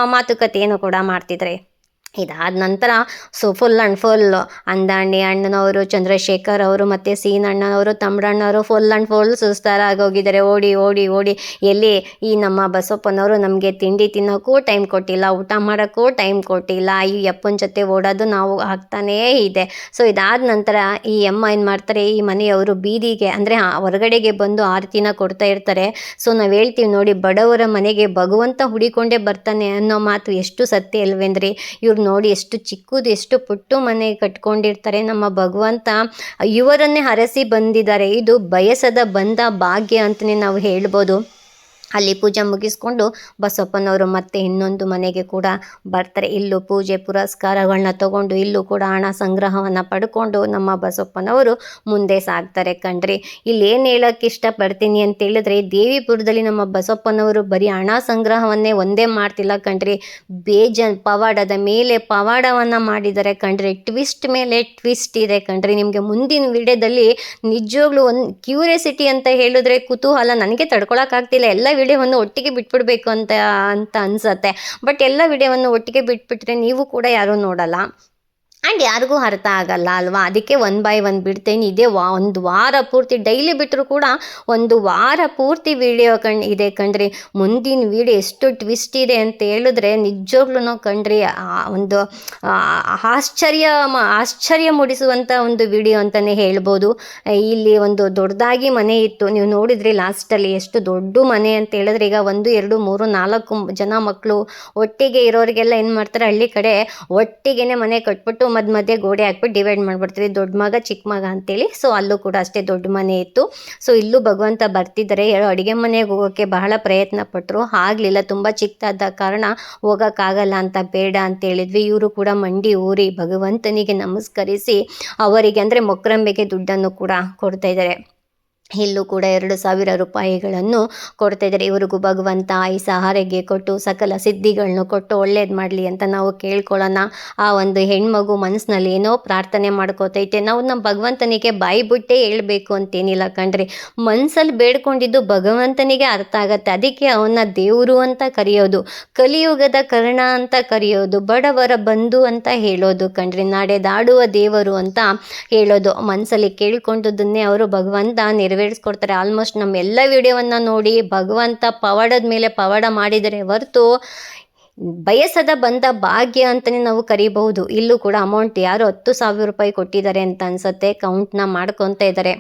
ಮಾತುಕತೆಯನ್ನು ಕೂಡ ಮಾಡ್ತಿದ್ರೆ. ಇದಾದ ನಂತರ ಸೊ ಫುಲ್ ಆ್ಯಂಡ್ ಫುಲ್ ಅಂದಾಣಿ ಅಣ್ಣನವರು, ಚಂದ್ರಶೇಖರ್ ಅವರು ಮತ್ತು ಸೀನ್ ಅಣ್ಣನವರು ತಮ್ಮಣ್ಣವರು ಫುಲ್ ಆ್ಯಂಡ್ ಫುಲ್ ಸುಸ್ತಾರಾಗೋಗಿದ್ದಾರೆ ಓಡಿ ಓಡಿ ಓಡಿ. ಎಲ್ಲಿ ಈ ನಮ್ಮ ಬಸಪ್ಪನವರು ನಮಗೆ ತಿಂಡಿ ತಿನ್ನೋಕ್ಕೂ ಟೈಮ್ ಕೊಟ್ಟಿಲ್ಲ, ಊಟ ಮಾಡೋಕ್ಕೂ ಟೈಮ್ ಕೊಟ್ಟಿಲ್ಲ. ಈ ಅಪ್ಪನ ಜೊತೆ ಓಡೋದು ನಾವು ಆಗ್ತಾನೇ ಇದೆ. ಸೊ ಇದಾದ ನಂತರ ಈ ಅಮ್ಮ ಏನು ಮಾಡ್ತಾರೆ, ಈ ಮನೆಯವರು ಬೀದಿಗೆ ಅಂದರೆ ಹೊರಗಡೆಗೆ ಬಂದು ಆರತಿನ ಕೊಡ್ತಾ ಇರ್ತಾರೆ. ಸೊ ನಾವು ಹೇಳ್ತೀವಿ ನೋಡಿ, ಬಡವರ ಮನೆಗೆ ಭಗವಂತ ಹುಡಿಕೊಂಡೇ ಬರ್ತಾನೆ ಅನ್ನೋ ಮಾತು ಎಷ್ಟು ಸತ್ಯ ಅಲ್ವೇಂದ್ರಿ? ಇವ್ರು ನೋಡಿ ಎಷ್ಟು ಚಿಕ್ಕದು, ಎಷ್ಟು ಪುಟ್ಟು ಮನೆ ಕಟ್ಕೊಂಡಿರ್ತಾರೆ ನಮ್ಮ ಭಗವಂತ. ಇವರನ್ನೇ ಹರಸಿ ಬಂದಿದ್ದಾರೆ. ಇದು ಬಯಸದ ಬಂದ ಭಾಗ್ಯ ಅಂತಲೇ ನಾವು ಹೇಳ್ಬೋದು. ಅಲ್ಲಿ ಪೂಜೆ ಮುಗಿಸ್ಕೊಂಡು ಬಸಪ್ಪನವರು ಮತ್ತೆ ಇನ್ನೊಂದು ಮನೆಗೆ ಕೂಡ ಬರ್ತಾರೆ. ಇಲ್ಲೂ ಪೂಜೆ ಪುರಸ್ಕಾರಗಳನ್ನ ತಗೊಂಡು ಇಲ್ಲೂ ಕೂಡ ಹಣ ಸಂಗ್ರಹವನ್ನು ಪಡ್ಕೊಂಡು ನಮ್ಮ ಬಸಪ್ಪನವರು ಮುಂದೆ ಸಾಗ್ತಾರೆ. ಕಣ್ರಿ, ಇಲ್ಲಿ ಏನು ಹೇಳೋಕ್ಕೆ ಇಷ್ಟಪಡ್ತೀನಿ ಅಂತ ಹೇಳಿದ್ರೆ ದೇವಿಪುರದಲ್ಲಿ ನಮ್ಮ ಬಸಪ್ಪನವರು ಬರೀ ಹಣ ಸಂಗ್ರಹವನ್ನೇ ಒಂದೇ ಮಾಡ್ತಿಲ್ಲ ಕಣ್ರಿ. ಬೇಜನ್ ಪವಾಡದ ಮೇಲೆ ಪವಾಡವನ್ನು ಮಾಡಿದ್ದಾರೆ ಕಣ್ರಿ. ಟ್ವಿಸ್ಟ್ ಮೇಲೆ ಟ್ವಿಸ್ಟ್ ಇದೆ ಕಣ್ರಿ. ನಿಮಗೆ ಮುಂದಿನ ವಿಡಿಯೋದಲ್ಲಿ ನಿಜವಾಗ್ಲೂ ಒಂದು ಕ್ಯೂರಿಯಾಸಿಟಿ ಅಂತ ಹೇಳಿದ್ರೆ ಕುತೂಹಲ ನನಗೆ ತಡ್ಕೊಳಕ್ಕಾಗ್ತಿಲ್ಲ ಎಲ್ಲ ವಿಡಿಯೋವನ್ನು ಒಟ್ಟಿಗೆ ಬಿಟ್ಬಿಡ್ಬೇಕು ಅಂತ ಅಂತ ಅನ್ಸತ್ತೆ. ಬಟ್ ಎಲ್ಲ ವಿಡಿಯೋವನ್ನು ಒಟ್ಟಿಗೆ ಬಿಟ್ಬಿಟ್ರೆ ನೀವು ಕೂಡ ಯಾರೂ ನೋಡಲ್ಲ. ಆ್ಯಂಡ್ ಯಾರಿಗೂ ಅರ್ಥ ಆಗಲ್ಲ ಅಲ್ವಾ? ಅದಕ್ಕೆ ಒನ್ ಬೈ ಒನ್ ಬಿಡ್ತೇನೆ. ಇದೇ ವಾ, ಒಂದು ವಾರ ಪೂರ್ತಿ ಡೈಲಿ ಬಿಟ್ಟರು ಕೂಡ ಒಂದು ವಾರ ಪೂರ್ತಿ ವಿಡಿಯೋ ಕಣ್, ಇದೆ ಕಣ್ರಿ. ಮುಂದಿನ ವಿಡಿಯೋ ಎಷ್ಟು ಟ್ವಿಸ್ಟ್ ಇದೆ ಅಂತ ಹೇಳಿದ್ರೆ ನಿಜವಾಗ್ಲೂ ಕಣ್ರಿ ಒಂದು ಆಶ್ಚರ್ಯ ಆಶ್ಚರ್ಯ ಮೂಡಿಸುವಂಥ ಒಂದು ವಿಡಿಯೋ ಅಂತಲೇ ಹೇಳ್ಬೋದು. ಇಲ್ಲಿ ಒಂದು ದೊಡ್ಡದಾಗಿ ಮನೆ ಇತ್ತು. ನೀವು ನೋಡಿದ್ರಿ ಲಾಸ್ಟಲ್ಲಿ ಎಷ್ಟು ದೊಡ್ಡ ಮನೆ ಅಂತ ಹೇಳಿದ್ರೆ ಈಗ ಒಂದು, ಎರಡು, ಮೂರು, ನಾಲ್ಕು ಜನ ಮಕ್ಕಳು ಒಟ್ಟಿಗೆ ಇರೋರಿಗೆಲ್ಲ ಏನು ಮಾಡ್ತಾರೆ? ಹಳ್ಳಿ ಕಡೆ ಒಟ್ಟಿಗೆನೇ ಮನೆ ಕಟ್ಬಿಟ್ಟು ಮಧ್ಯ ಮಧ್ಯೆ ಗೋಡೆ ಹಾಕ್ಬಿಟ್ಟು ಡಿವೈಡ್ ಮಾಡಿಬಿಡ್ತೀವಿ ದೊಡ್ಡ ಮಗ, ಚಿಕ್ಕ ಮಗ ಅಂತೇಳಿ. ಸೊ ಅಲ್ಲೂ ಕೂಡ ಅಷ್ಟೇ ದೊಡ್ಡ ಮನೆ ಇತ್ತು. ಸೊ ಇಲ್ಲೂ ಭಗವಂತ ಬರ್ತಿದ್ದಾರೆ ಅಡುಗೆ ಮನೆಗೆ ಹೋಗೋಕ್ಕೆ ಬಹಳ ಪ್ರಯತ್ನ ಪಟ್ಟರು ಆಗಲಿಲ್ಲ. ತುಂಬ ಚಿಕ್ಕದಾದ ಕಾರಣ ಹೋಗೋಕ್ಕಾಗಲ್ಲ ಅಂತ ಬೇಡ ಅಂತ ಹೇಳಿದ್ವಿ. ಇವರು ಕೂಡ ಮಂಡಿ ಊರಿ ಭಗವಂತನಿಗೆ ನಮಸ್ಕರಿಸಿ ಅವರಿಗೆ ಅಂದರೆ ಮೊಕ್ರಂಬೆಗೆ ದುಡ್ಡನ್ನು ಕೂಡ ಕೊಡ್ತಾ ಇದ್ದಾರೆ. ಇಲ್ಲೂ ಕೂಡ ಎರಡು ಸಾವಿರ ರೂಪಾಯಿಗಳನ್ನು ಕೊಡ್ತಾ ಇದ್ದಾರೆ. ಇವ್ರಿಗೂ ಭಗವಂತ ಆಯುಸ ಆರೋಗ್ಯ ಕೊಟ್ಟು, ಸಕಲ ಸಿದ್ಧಿಗಳನ್ನು ಕೊಟ್ಟು ಒಳ್ಳೇದು ಮಾಡಲಿ ಅಂತ ನಾವು ಕೇಳ್ಕೊಳ್ಳೋಣ. ಆ ಒಂದು ಹೆಣ್ಮಗು ಮನಸ್ಸಿನಲ್ಲಿ ಏನೋ ಪ್ರಾರ್ಥನೆ ಮಾಡ್ಕೋತೈತೆ. ನಾವು ನಮ್ಮ ಭಗವಂತನಿಗೆ ಬಾಯಿ ಬಿಟ್ಟೇ ಹೇಳ್ಬೇಕು ಅಂತೇನಿಲ್ಲ ಕಣ್ರಿ. ಮನಸ್ಸಲ್ಲಿ ಬೇಡ್ಕೊಂಡಿದ್ದು ಭಗವಂತನಿಗೆ ಅರ್ಥ ಆಗತ್ತೆ. ಅದಕ್ಕೆ ಅವನ್ನ ದೇವರು ಅಂತ ಕರೆಯೋದು, ಕಲಿಯುಗದ ಕರ್ಣ ಅಂತ ಕರೆಯೋದು, ಬಡವರ ಬಂಧು ಅಂತ ಹೇಳೋದು ಕಣ್ರಿ. ನಾಡೆದಾಡುವ ದೇವರು ಅಂತ ಹೇಳೋದು. ಮನಸ್ಸಲ್ಲಿ ಕೇಳ್ಕೊಂಡದನ್ನೇ ಅವರು ಭಗವಂತ ನೆರವೇರಿಸ್ಕೊಡ್ತಾರೆ. ಆಲ್ಮೋಸ್ಟ್ ನಮ್ಮ ಎಲ್ಲ ವಿಡಿಯೋವನ್ನು ನೋಡಿ ಭಗವಂತ ಪವಾಡದ ಮೇಲೆ ಪವಾಡ ಮಾಡಿದರೆ ಹೊರತು ಬಯಸದ ಬಂದ ಭಾಗ್ಯ ಅಂತಲೇ ನಾವು ಕರಿಬಹುದು. ಇಲ್ಲೂ ಕೂಡ ಅಮೌಂಟ್ ಯಾರು ಹತ್ತು ಸಾವಿರ ರೂಪಾಯಿ ಕೊಟ್ಟಿದ್ದಾರೆ ಅಂತ ಅನ್ಸುತ್ತೆ. ಕೌಂಟ್ನ ಮಾಡ್ಕೊತಾ ಇದ್ದಾರೆ.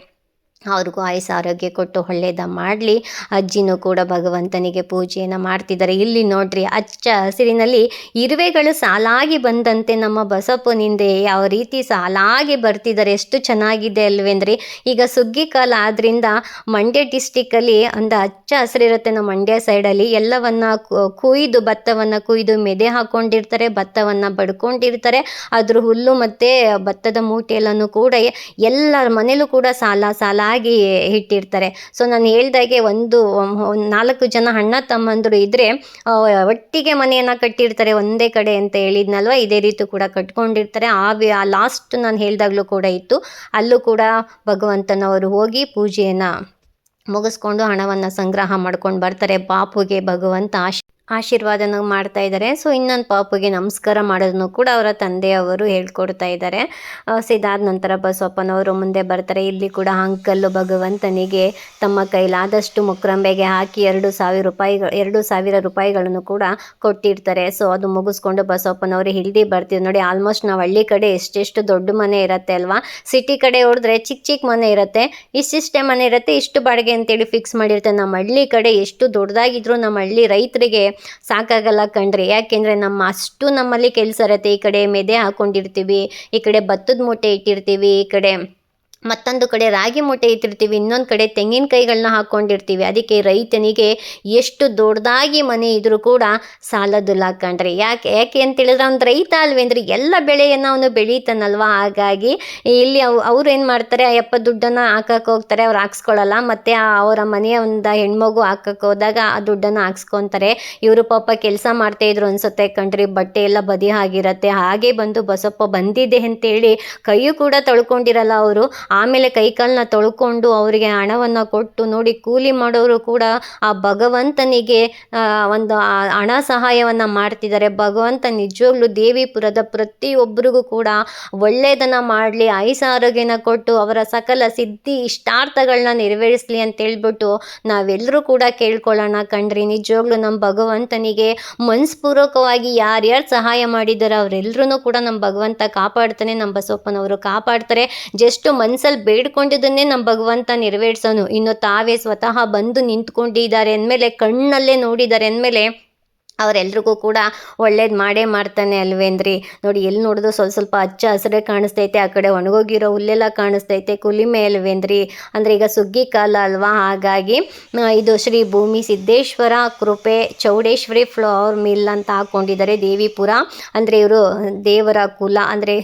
ಅವ್ರಿಗೂ ಆಯುಸ್ ಆರೋಗ್ಯ ಕೊಟ್ಟು ಒಳ್ಳೇದ ಮಾಡಲಿ. ಅಜ್ಜಿನೂ ಕೂಡ ಭಗವಂತನಿಗೆ ಪೂಜೆಯನ್ನು ಮಾಡ್ತಿದ್ದಾರೆ. ಇಲ್ಲಿ ನೋಡ್ರಿ, ಅಚ್ಚ ಹಸಿರಿನಲ್ಲಿ ಇರುವೆಗಳು ಸಾಲಾಗಿ ಬಂದಂತೆ ನಮ್ಮ ಬಸಪ್ಪನಿಂದೆ ಯಾವ ರೀತಿ ಸಾಲಾಗಿ ಬರ್ತಿದ್ದಾರೆ. ಎಷ್ಟು ಚೆನ್ನಾಗಿದೆ ಅಲ್ವೇಂದ್ರೆ, ಈಗ ಸುಗ್ಗಿ ಕಾಲ ಆದ್ರಿಂದ ಮಂಡ್ಯ ಡಿಸ್ಟಿಕ್ಕಲ್ಲಿ ಒಂದು ಹಚ್ಚ ಹಸಿರಿರುತ್ತೆ. ನಮ್ಮ ಮಂಡ್ಯ ಸೈಡಲ್ಲಿ ಎಲ್ಲವನ್ನ ಕುಯ್ದು, ಭತ್ತವನ್ನು ಕುಯ್ದು ಮೆದೆ ಹಾಕೊಂಡಿರ್ತಾರೆ, ಭತ್ತವನ್ನು ಬಡ್ಕೊಂಡಿರ್ತಾರೆ. ಅದ್ರ ಹುಲ್ಲು ಮತ್ತು ಭತ್ತದ ಮೂಟೆಯಲ್ಲೂ ಕೂಡ ಎಲ್ಲರ ಮನೇಲೂ ಕೂಡ ಸಾಲ ಸಾಲ ಸಾಲಾಗಿ ಇಟ್ಟಿರ್ತಾರೆ. ಸೊ ನಾನು ಹೇಳ್ದಾಗೆ ಒಂದು ನಾಲ್ಕು ಜನ ಅಣ್ಣ ತಮ್ಮಂದರು ಇದ್ದರೆ ಒಟ್ಟಿಗೆ ಮನೆಯನ್ನು ಕಟ್ಟಿರ್ತಾರೆ, ಒಂದೇ ಕಡೆ ಅಂತ ಹೇಳಿದ್ನಲ್ವ? ಇದೇ ರೀತಿ ಕೂಡ ಕಟ್ಕೊಂಡಿರ್ತಾರೆ. ಆ ಲಾಸ್ಟ್ ನಾನು ಹೇಳ್ದಾಗಲೂ ಕೂಡ ಇತ್ತು. ಅಲ್ಲೂ ಕೂಡ ಭಗವಂತನವರು ಹೋಗಿ ಪೂಜೆಯನ್ನು ಮುಗಿಸ್ಕೊಂಡು ಹಣವನ್ನು ಸಂಗ್ರಹ ಮಾಡ್ಕೊಂಡು ಬರ್ತಾರೆ. ಬಾಪುಗೆ ಭಗವಂತ ಆಶ್ ಆಶೀರ್ವಾದನ ಮಾಡ್ತಾ ಇದ್ದಾರೆ. ಸೊ ಇನ್ನೊಂದು ಪಾಪುಗೆ ನಮಸ್ಕಾರ ಮಾಡೋದನ್ನು ಕೂಡ ಅವರ ತಂದೆಯವರು ಹೇಳ್ಕೊಡ್ತಾ ಇದ್ದಾರೆ. ಆ, ಸೊ ಇದಾದ ನಂತರ ಬಸವಪ್ಪನವರು ಮುಂದೆ ಬರ್ತಾರೆ. ಇಲ್ಲಿ ಕೂಡ ಅಂಕಲ್ಲು ಭಗವಂತನಿಗೆ ತಮ್ಮ ಕೈಲಾದಷ್ಟು ಮುಕ್ರಂಬೆಗೆ ಹಾಕಿ ಎರಡು ಸಾವಿರ ರೂಪಾಯಿಗಳು ಎರಡು ಸಾವಿರ ರೂಪಾಯಿಗಳನ್ನು ಕೂಡ ಕೊಟ್ಟಿರ್ತಾರೆ. ಸೊ ಅದು ಮುಗಿಸ್ಕೊಂಡು ಬಸವಪ್ಪನವರು ಹಿಲ್ದಿ ಬರ್ತೀವಿ ನೋಡಿ ಆಲ್ಮೋಸ್ಟ್ ನಾವು ಹಳ್ಳಿ ಕಡೆ ಎಷ್ಟೆಷ್ಟು ದೊಡ್ಡ ಮನೆ ಇರುತ್ತೆ ಅಲ್ವಾ? ಸಿಟಿ ಕಡೆ ಹೊಡೆದ್ರೆ ಚಿಕ್ಕ ಚಿಕ್ಕ ಮನೆ ಇರುತ್ತೆ. ಇಷ್ಟಿಷ್ಟೇ ಮನೆ ಇರುತ್ತೆ. ಇಷ್ಟು ಬಾಡಿಗೆ ಅಂತೇಳಿ ಫಿಕ್ಸ್ ಮಾಡಿರ್ತಾರೆ. ನಮ್ಮ ಹಳ್ಳಿ ಕಡೆ ಎಷ್ಟು ದೊಡ್ಡದಾಗಿದ್ರು ನಮ್ಮ ಹಳ್ಳಿ ರೈತರಿಗೆ ಸಾಕಾಗಲ್ಲ ಕಣ್ರಿ. ಯಾಕೆಂದರೆ ನಮ್ಮ ಅಷ್ಟು ನಮ್ಮಲ್ಲಿ ಕೆಲಸ ಇರುತ್ತೆ. ಈ ಕಡೆ ಮೆದೆ ಹಾಕೊಂಡಿರ್ತೀವಿ, ಈ ಕಡೆ ಭತ್ತದ ಮೂಟೆ ಇಟ್ಟಿರ್ತೀವಿ, ಈ ಕಡೆ ಮತ್ತೊಂದು ಕಡೆ ರಾಗಿ ಮೂಟೆ ಇಟ್ಟಿರ್ತೀವಿ, ಇನ್ನೊಂದು ಕಡೆ ತೆಂಗಿನಕಾಯಿಗಳನ್ನ ಹಾಕ್ಕೊಂಡಿರ್ತೀವಿ ಅದಕ್ಕೆ ರೈತನಿಗೆ ಎಷ್ಟು ದೊಡ್ಡದಾಗಿ ಮನೆ ಇದ್ರೂ ಕೂಡ ಸಾಲದುಲ್ಲ ಕಣ್ರಿ. ಯಾಕೆ ಯಾಕೆ ಅಂತೇಳಿದ್ರೆ ಅವ್ನು ರೈತ ಅಲ್ವೇಂದ್ರೆ ಎಲ್ಲ ಬೆಳೆಯನ್ನು ಅವನು ಬೆಳೀತಾನಲ್ವ? ಹಾಗಾಗಿ ಇಲ್ಲಿ ಅವ್, ಅವ್ರು ಏನು ಮಾಡ್ತಾರೆ ಅಯ್ಯಪ್ಪ ದುಡ್ಡನ್ನು ಹಾಕಕ್ಕೆ ಹೋಗ್ತಾರೆ, ಅವ್ರು ಹಾಕ್ಸ್ಕೊಳ್ಳಲ್ಲ ಮತ್ತು ಅವರ ಮನೆಯ ಒಂದು ಹೆಣ್ಮಗು ಹಾಕಕ್ಕೆ ಹೋದಾಗ ಆ ದುಡ್ಡನ್ನು ಹಾಕ್ಸ್ಕೊತಾರೆ. ಇವರು ಪಾಪ ಕೆಲಸ ಮಾಡ್ತಾಯಿದ್ರು ಅನ್ಸುತ್ತೆ ಕಣ್ರಿ. ಬಟ್ಟೆ ಎಲ್ಲ ಬದಿ ಆಗಿರತ್ತೆ. ಹಾಗೆ ಬಂದು ಬಸಪ್ಪ ಬಂದಿದೆ ಅಂತೇಳಿ ಕೈಯೂ ಕೂಡ ತೊಳ್ಕೊಂಡಿರಲ್ಲ ಅವರು. ಆಮೇಲೆ ಕೈಕಾಲನ್ನ ತೊಳ್ಕೊಂಡು ಅವರಿಗೆ ಹಣವನ್ನು ಕೊಟ್ಟು ನೋಡಿ ಕೂಲಿ ಮಾಡೋರು ಕೂಡ ಆ ಭಗವಂತನಿಗೆ ಒಂದು ಹಣ ಸಹಾಯವನ್ನು ಮಾಡ್ತಿದ್ದಾರೆ. ಭಗವಂತ ನಿಜವಾಗ್ಲೂ ದೇವಿಪುರದ ಪ್ರತಿಯೊಬ್ಬರಿಗೂ ಕೂಡ ಒಳ್ಳೆಯದನ್ನು ಮಾಡಲಿ ಆಯುಸ ಆರೋಗ್ಯನ ಕೊಟ್ಟು ಅವರ ಸಕಲ ಸಿದ್ಧಿ ಇಷ್ಟಾರ್ಥಗಳನ್ನ ನೆರವೇರಿಸಲಿ ಅಂತ ಹೇಳ್ಬಿಟ್ಟು ನಾವೆಲ್ಲರೂ ಕೂಡ ಕೇಳ್ಕೊಳ್ಳೋಣ ಕಣ್ರಿ. ನಿಜವಾಗ್ಲೂ ನಮ್ಮ ಭಗವಂತನಿಗೆ ಮನಸ್ಪೂರ್ವಕವಾಗಿ ಯಾರ್ಯಾರು ಸಹಾಯ ಮಾಡಿದ್ದಾರೆ ಅವರೆಲ್ಲರೂ ಕೂಡ ನಮ್ಮ ಭಗವಂತ ಕಾಪಾಡ್ತಾನೆ ನಮ್ಮ ಬಸವಪ್ಪನವರು ಕಾಪಾಡ್ತಾರೆ. ಜಸ್ಟ್ ಮನ್ಸಲ್ಲಿ ಬೇಡ್ಕೊಂಡಿದ್ದನ್ನೇ ನಮ್ಮ ಭಗವಂತ ನೆರವೇರ್ಸೋನು. ಇನ್ನು ತಾವೇ ಸ್ವತಃ ಬಂದು ನಿಂತ್ಕೊಂಡಿದ್ದಾರೆ ಅಂದಮೇಲೆ ಕಣ್ಣಲ್ಲೇ ನೋಡಿದ್ದಾರೆ ಅಂದಮೇಲೆ ಅವರೆಲ್ರಿಗೂ ಕೂಡ ಒಳ್ಳೇದು ಮಾಡೇ ಮಾಡ್ತಾನೆ ಅಲ್ವೇಂದ್ರಿ ನೋಡಿ ಎಲ್ಲಿ ನೋಡಿದ್ರು ಸ್ವಲ್ಪ ಸ್ವಲ್ಪ ಹಚ್ಚ ಹಸಿರೇ ಕಾಣಿಸ್ತೈತೆ, ಆ ಕಡೆ ಒಣಗೋಗಿರೋ ಹುಲ್ಲೆಲ್ಲ ಕಾಣಿಸ್ತೈತೆ, ಕುಲಿಮೆ ಅಲ್ವೇಂದ್ರಿ ಅಂದರೆ. ಈಗ ಸುಗ್ಗಿ ಕಾಲ ಅಲ್ವಾ? ಹಾಗಾಗಿ ಇದು ಶ್ರೀ ಭೂಮಿ ಸಿದ್ದೇಶ್ವರ ಕೃಪೆ ಚೌಡೇಶ್ವರಿ ಫ್ಲವರ್ ಮಿಲ್ ಅಂತ ಹಾಕ್ಕೊಂಡಿದ್ದಾರೆ ದೇವಿಪುರ. ಅಂದರೆ ಇವರು ದೇವರ ಕುಲ, ಅಂದರೆ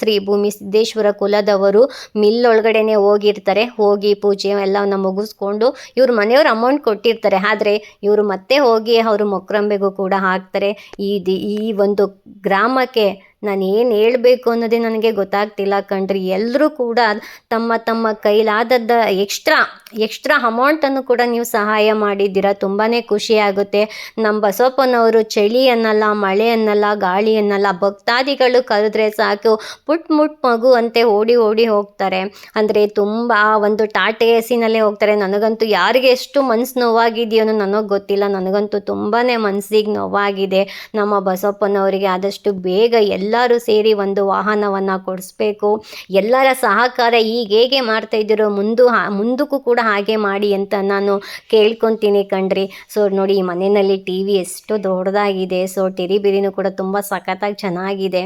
ಶ್ರೀ ಭೂಮಿ ಸಿದ್ದೇಶ್ವರ ಕುಲದವರು ಮಿಲ್ ಒಳಗಡೆನೆ ಹೋಗಿರ್ತಾರೆ. ಹೋಗಿ ಪೂಜೆ ಎಲ್ಲವನ್ನ ಮುಗಿಸ್ಕೊಂಡು ಇವ್ರ ಮನೆಯವ್ರು ಅಮೌಂಟ್ ಕೊಟ್ಟಿರ್ತಾರೆ. ಆದರೆ ಇವರು ಮತ್ತೆ ಹೋಗಿ ಅವರು ಮೊಕ್ರಂಬೆಗೂ ಕೂಡ ಹಾಕ್ತಾರೆ. ಈ ಈ ಒಂದು ಗ್ರಾಮಕ್ಕೆ ನಾನು ಏನು ಹೇಳಬೇಕು ಅನ್ನೋದೇ ನನಗೆ ಗೊತ್ತಾಗ್ತಿಲ್ಲ ಕಣ್ರಿ. ಎಲ್ಲರೂ ಕೂಡ ತಮ್ಮ ತಮ್ಮ ಕೈಲಾದದ್ದ ಎಕ್ಸ್ಟ್ರಾ ಎಕ್ಸ್ಟ್ರಾ ಅಮೌಂಟನ್ನು ಕೂಡ ನೀವು ಸಹಾಯ ಮಾಡಿದ್ದೀರಾ. ತುಂಬಾ ಖುಷಿ ಆಗುತ್ತೆ. ನಮ್ಮ ಬಸವಪ್ಪನವರು ಚಳಿ ಅನ್ನಲ್ಲ ಮಳೆ ಅನ್ನಲ್ಲ ಗಾಳಿ ಅನ್ನಲ್ಲ ಭಕ್ತಾದಿಗಳು ಕರೆದ್ರೆ ಸಾಕು, ಪುಟ್ ಮುಟ್ ಮಗು ಅಂತೆ ಓಡಿ ಓಡಿ ಹೋಗ್ತಾರೆ. ಅಂದರೆ ತುಂಬ ಒಂದು ಟಾಟೆ ಎಸಿನಲ್ಲೇ ಹೋಗ್ತಾರೆ. ನನಗಂತೂ ಯಾರಿಗೆ ಎಷ್ಟು ಮನ್ಸು ನೋವಾಗಿದೆಯೋ ನನಗೆ ಗೊತ್ತಿಲ್ಲ. ನನಗಂತೂ ತುಂಬಾ ಮನಸ್ಸಿಗೆ ನೋವಾಗಿದೆ. ನಮ್ಮ ಬಸವಪ್ಪನವರಿಗೆ ಆದಷ್ಟು ಬೇಗ ಎಲ್ಲರೂ ಸೇರಿ ಒಂದು ವಾಹನವನ್ನು ಕೊಡಿಸ್ಬೇಕು. ಎಲ್ಲರ ಸಹಕಾರ ಈಗ ಹೇಗೆ ಮಾಡ್ತಾ ಇದ್ದೀರೋ ಮುಂದು ಮುಂದಕ್ಕೂ ಕೂಡ ಹಾಗೆ ಮಾಡಿ ಅಂತ ನಾನು ಕೇಳ್ಕೊತೀನಿ ಕಣ್ರಿ. ಸೊ ನೋಡಿ ಈ ಮನೆಯಲ್ಲಿ ಟಿ ವಿ ಎಷ್ಟು ದೊಡ್ಡದಾಗಿದೆ. ಸೊ ಟಿರಿಬಿರಿನೂ ಕೂಡ ತುಂಬ ಸಖತ್ತಾಗಿ ಚೆನ್ನಾಗಿದೆ.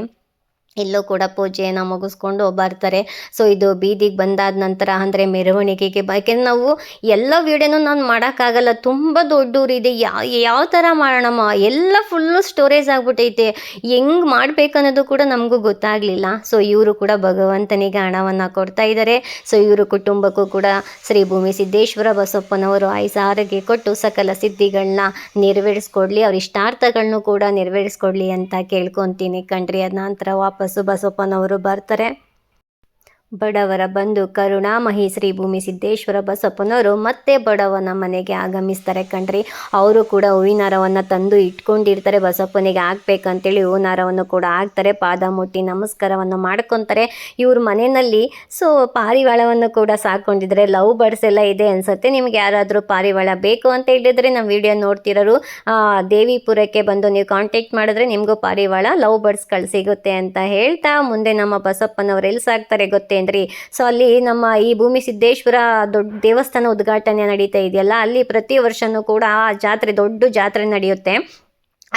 ಇಲ್ಲೂ ಕೂಡ ಪೂಜೆಯನ್ನು ಮುಗಿಸ್ಕೊಂಡು ಬರ್ತಾರೆ. ಸೊ ಇದು ಬೀದಿಗೆ ಬಂದಾದ ನಂತರ ಅಂದರೆ ಮೆರವಣಿಗೆಗೆ ಯಾಕೆಂದ್ರೆ ನಾವು ಎಲ್ಲ ವೀಡಿಯೋನೂ ನಾನು ಮಾಡೋಕ್ಕಾಗಲ್ಲ. ತುಂಬ ದೊಡ್ಡೂರಿದೆ. ಯಾವ ಯಾವ ಥರ ಮಾಡೋಣಮ್ಮ? ಎಲ್ಲ ಫುಲ್ಲು ಸ್ಟೋರೇಜ್ ಆಗಿಬಿಟ್ಟೈತೆ ಹೆಂಗೆ ಮಾಡಬೇಕನ್ನೋದು ಕೂಡ ನಮಗೂ ಗೊತ್ತಾಗಲಿಲ್ಲ. ಸೊ ಇವರು ಕೂಡ ಭಗವಂತನಿಗೆ ಹಣವನ್ನು ಕೊಡ್ತಾ ಇದ್ದಾರೆ ಸೊ ಇವರು ಕುಟುಂಬಕ್ಕೂ ಕೂಡ ಶ್ರೀ ಭೂಮಿ ಸಿದ್ದೇಶ್ವರ ಬಸಪ್ಪನವರು ಆಯುಸ ಆರೋಗ್ಯ ಕೊಟ್ಟು ಸಕಲ ಸಿದ್ಧಿಗಳನ್ನ ನೆರವೇರಿಸ್ಕೊಡ್ಲಿ. ಅವ್ರ ಇಷ್ಟಾರ್ಥಗಳನ್ನೂ ಕೂಡ ನೆರವೇರಿಸ್ಕೊಡ್ಲಿ ಅಂತ ಕೇಳ್ಕೊತೀನಿ ಕಣ್ರಿ. ಅದ ನಂತರ ವಾಪಸ್ಸು ಬಸವಪ್ಪನವರು ಬರ್ತಾರೆ. ಬಡವರ ಬಂಧು ಕರುಣಾಮಹಿ ಶ್ರೀ ಭೂಮಿ ಸಿದ್ದೇಶ್ವರ ಬಸಪ್ಪನವರು ಮತ್ತೆ ಬಡವನ ಮನೆಗೆ ಆಗಮಿಸ್ತಾರೆ ಕಣ್ರಿ. ಅವರು ಕೂಡ ಹೂವಿನ ಹಾರವನ್ನು ತಂದು ಇಟ್ಕೊಂಡಿರ್ತಾರೆ. ಬಸಪ್ಪನಿಗೆ ಹಾಕ್ಬೇಕಂತೇಳಿ ಹೂವಿನ ಹಾರವನ್ನು ಕೂಡ ಹಾಕ್ತಾರೆ. ಪಾದ ಮುಟ್ಟಿ ನಮಸ್ಕಾರವನ್ನು ಮಾಡ್ಕೊತಾರೆ. ಇವ್ರ ಮನೆಯಲ್ಲಿ ಸೊ ಪಾರಿವಾಳವನ್ನು ಕೂಡ ಸಾಕೊಂಡಿದ್ರೆ ಲವ್ ಬರ್ಡ್ಸ್ ಎಲ್ಲ ಇದೆ ಅನಿಸುತ್ತೆ. ನಿಮ್ಗೆ ಯಾರಾದರೂ ಪಾರಿವಾಳ ಬೇಕು ಅಂತ ಹೇಳಿದ್ರೆ ನಮ್ಮ ವಿಡಿಯೋ ನೋಡ್ತಿರೋರು ದೇವಿಪುರಕ್ಕೆ ಬಂದು ನೀವು ಕಾಂಟ್ಯಾಕ್ಟ್ ಮಾಡಿದ್ರೆ ನಿಮಗೂ ಪಾರಿವಾಳ, ಲವ್ ಬರ್ಡ್ಸ್ ಸಿಗುತ್ತೆ ಅಂತ ಹೇಳ್ತಾ ಮುಂದೆ ನಮ್ಮ ಬಸಪ್ಪನವ್ರು ಎಲ್ಲಿ ಸಾಕ್ತಾರೆ ಗೊತ್ತೇನ್ರಿ ಸೊ ಅಲ್ಲಿ ನಮ್ಮ ಈ ಭೂಮಿ ಸಿದ್ದೇಶ್ವರ ದೊಡ್ಡ ದೇವಸ್ಥಾನ ಉದ್ಘಾಟನೆ ನಡೀತಾ ಇದೆಯಲ್ಲ, ಅಲ್ಲಿ ಪ್ರತಿ ವರ್ಷನೂ ಕೂಡ ಆ ಜಾತ್ರೆ ದೊಡ್ಡ ಜಾತ್ರೆ ನಡೆಯುತ್ತೆ.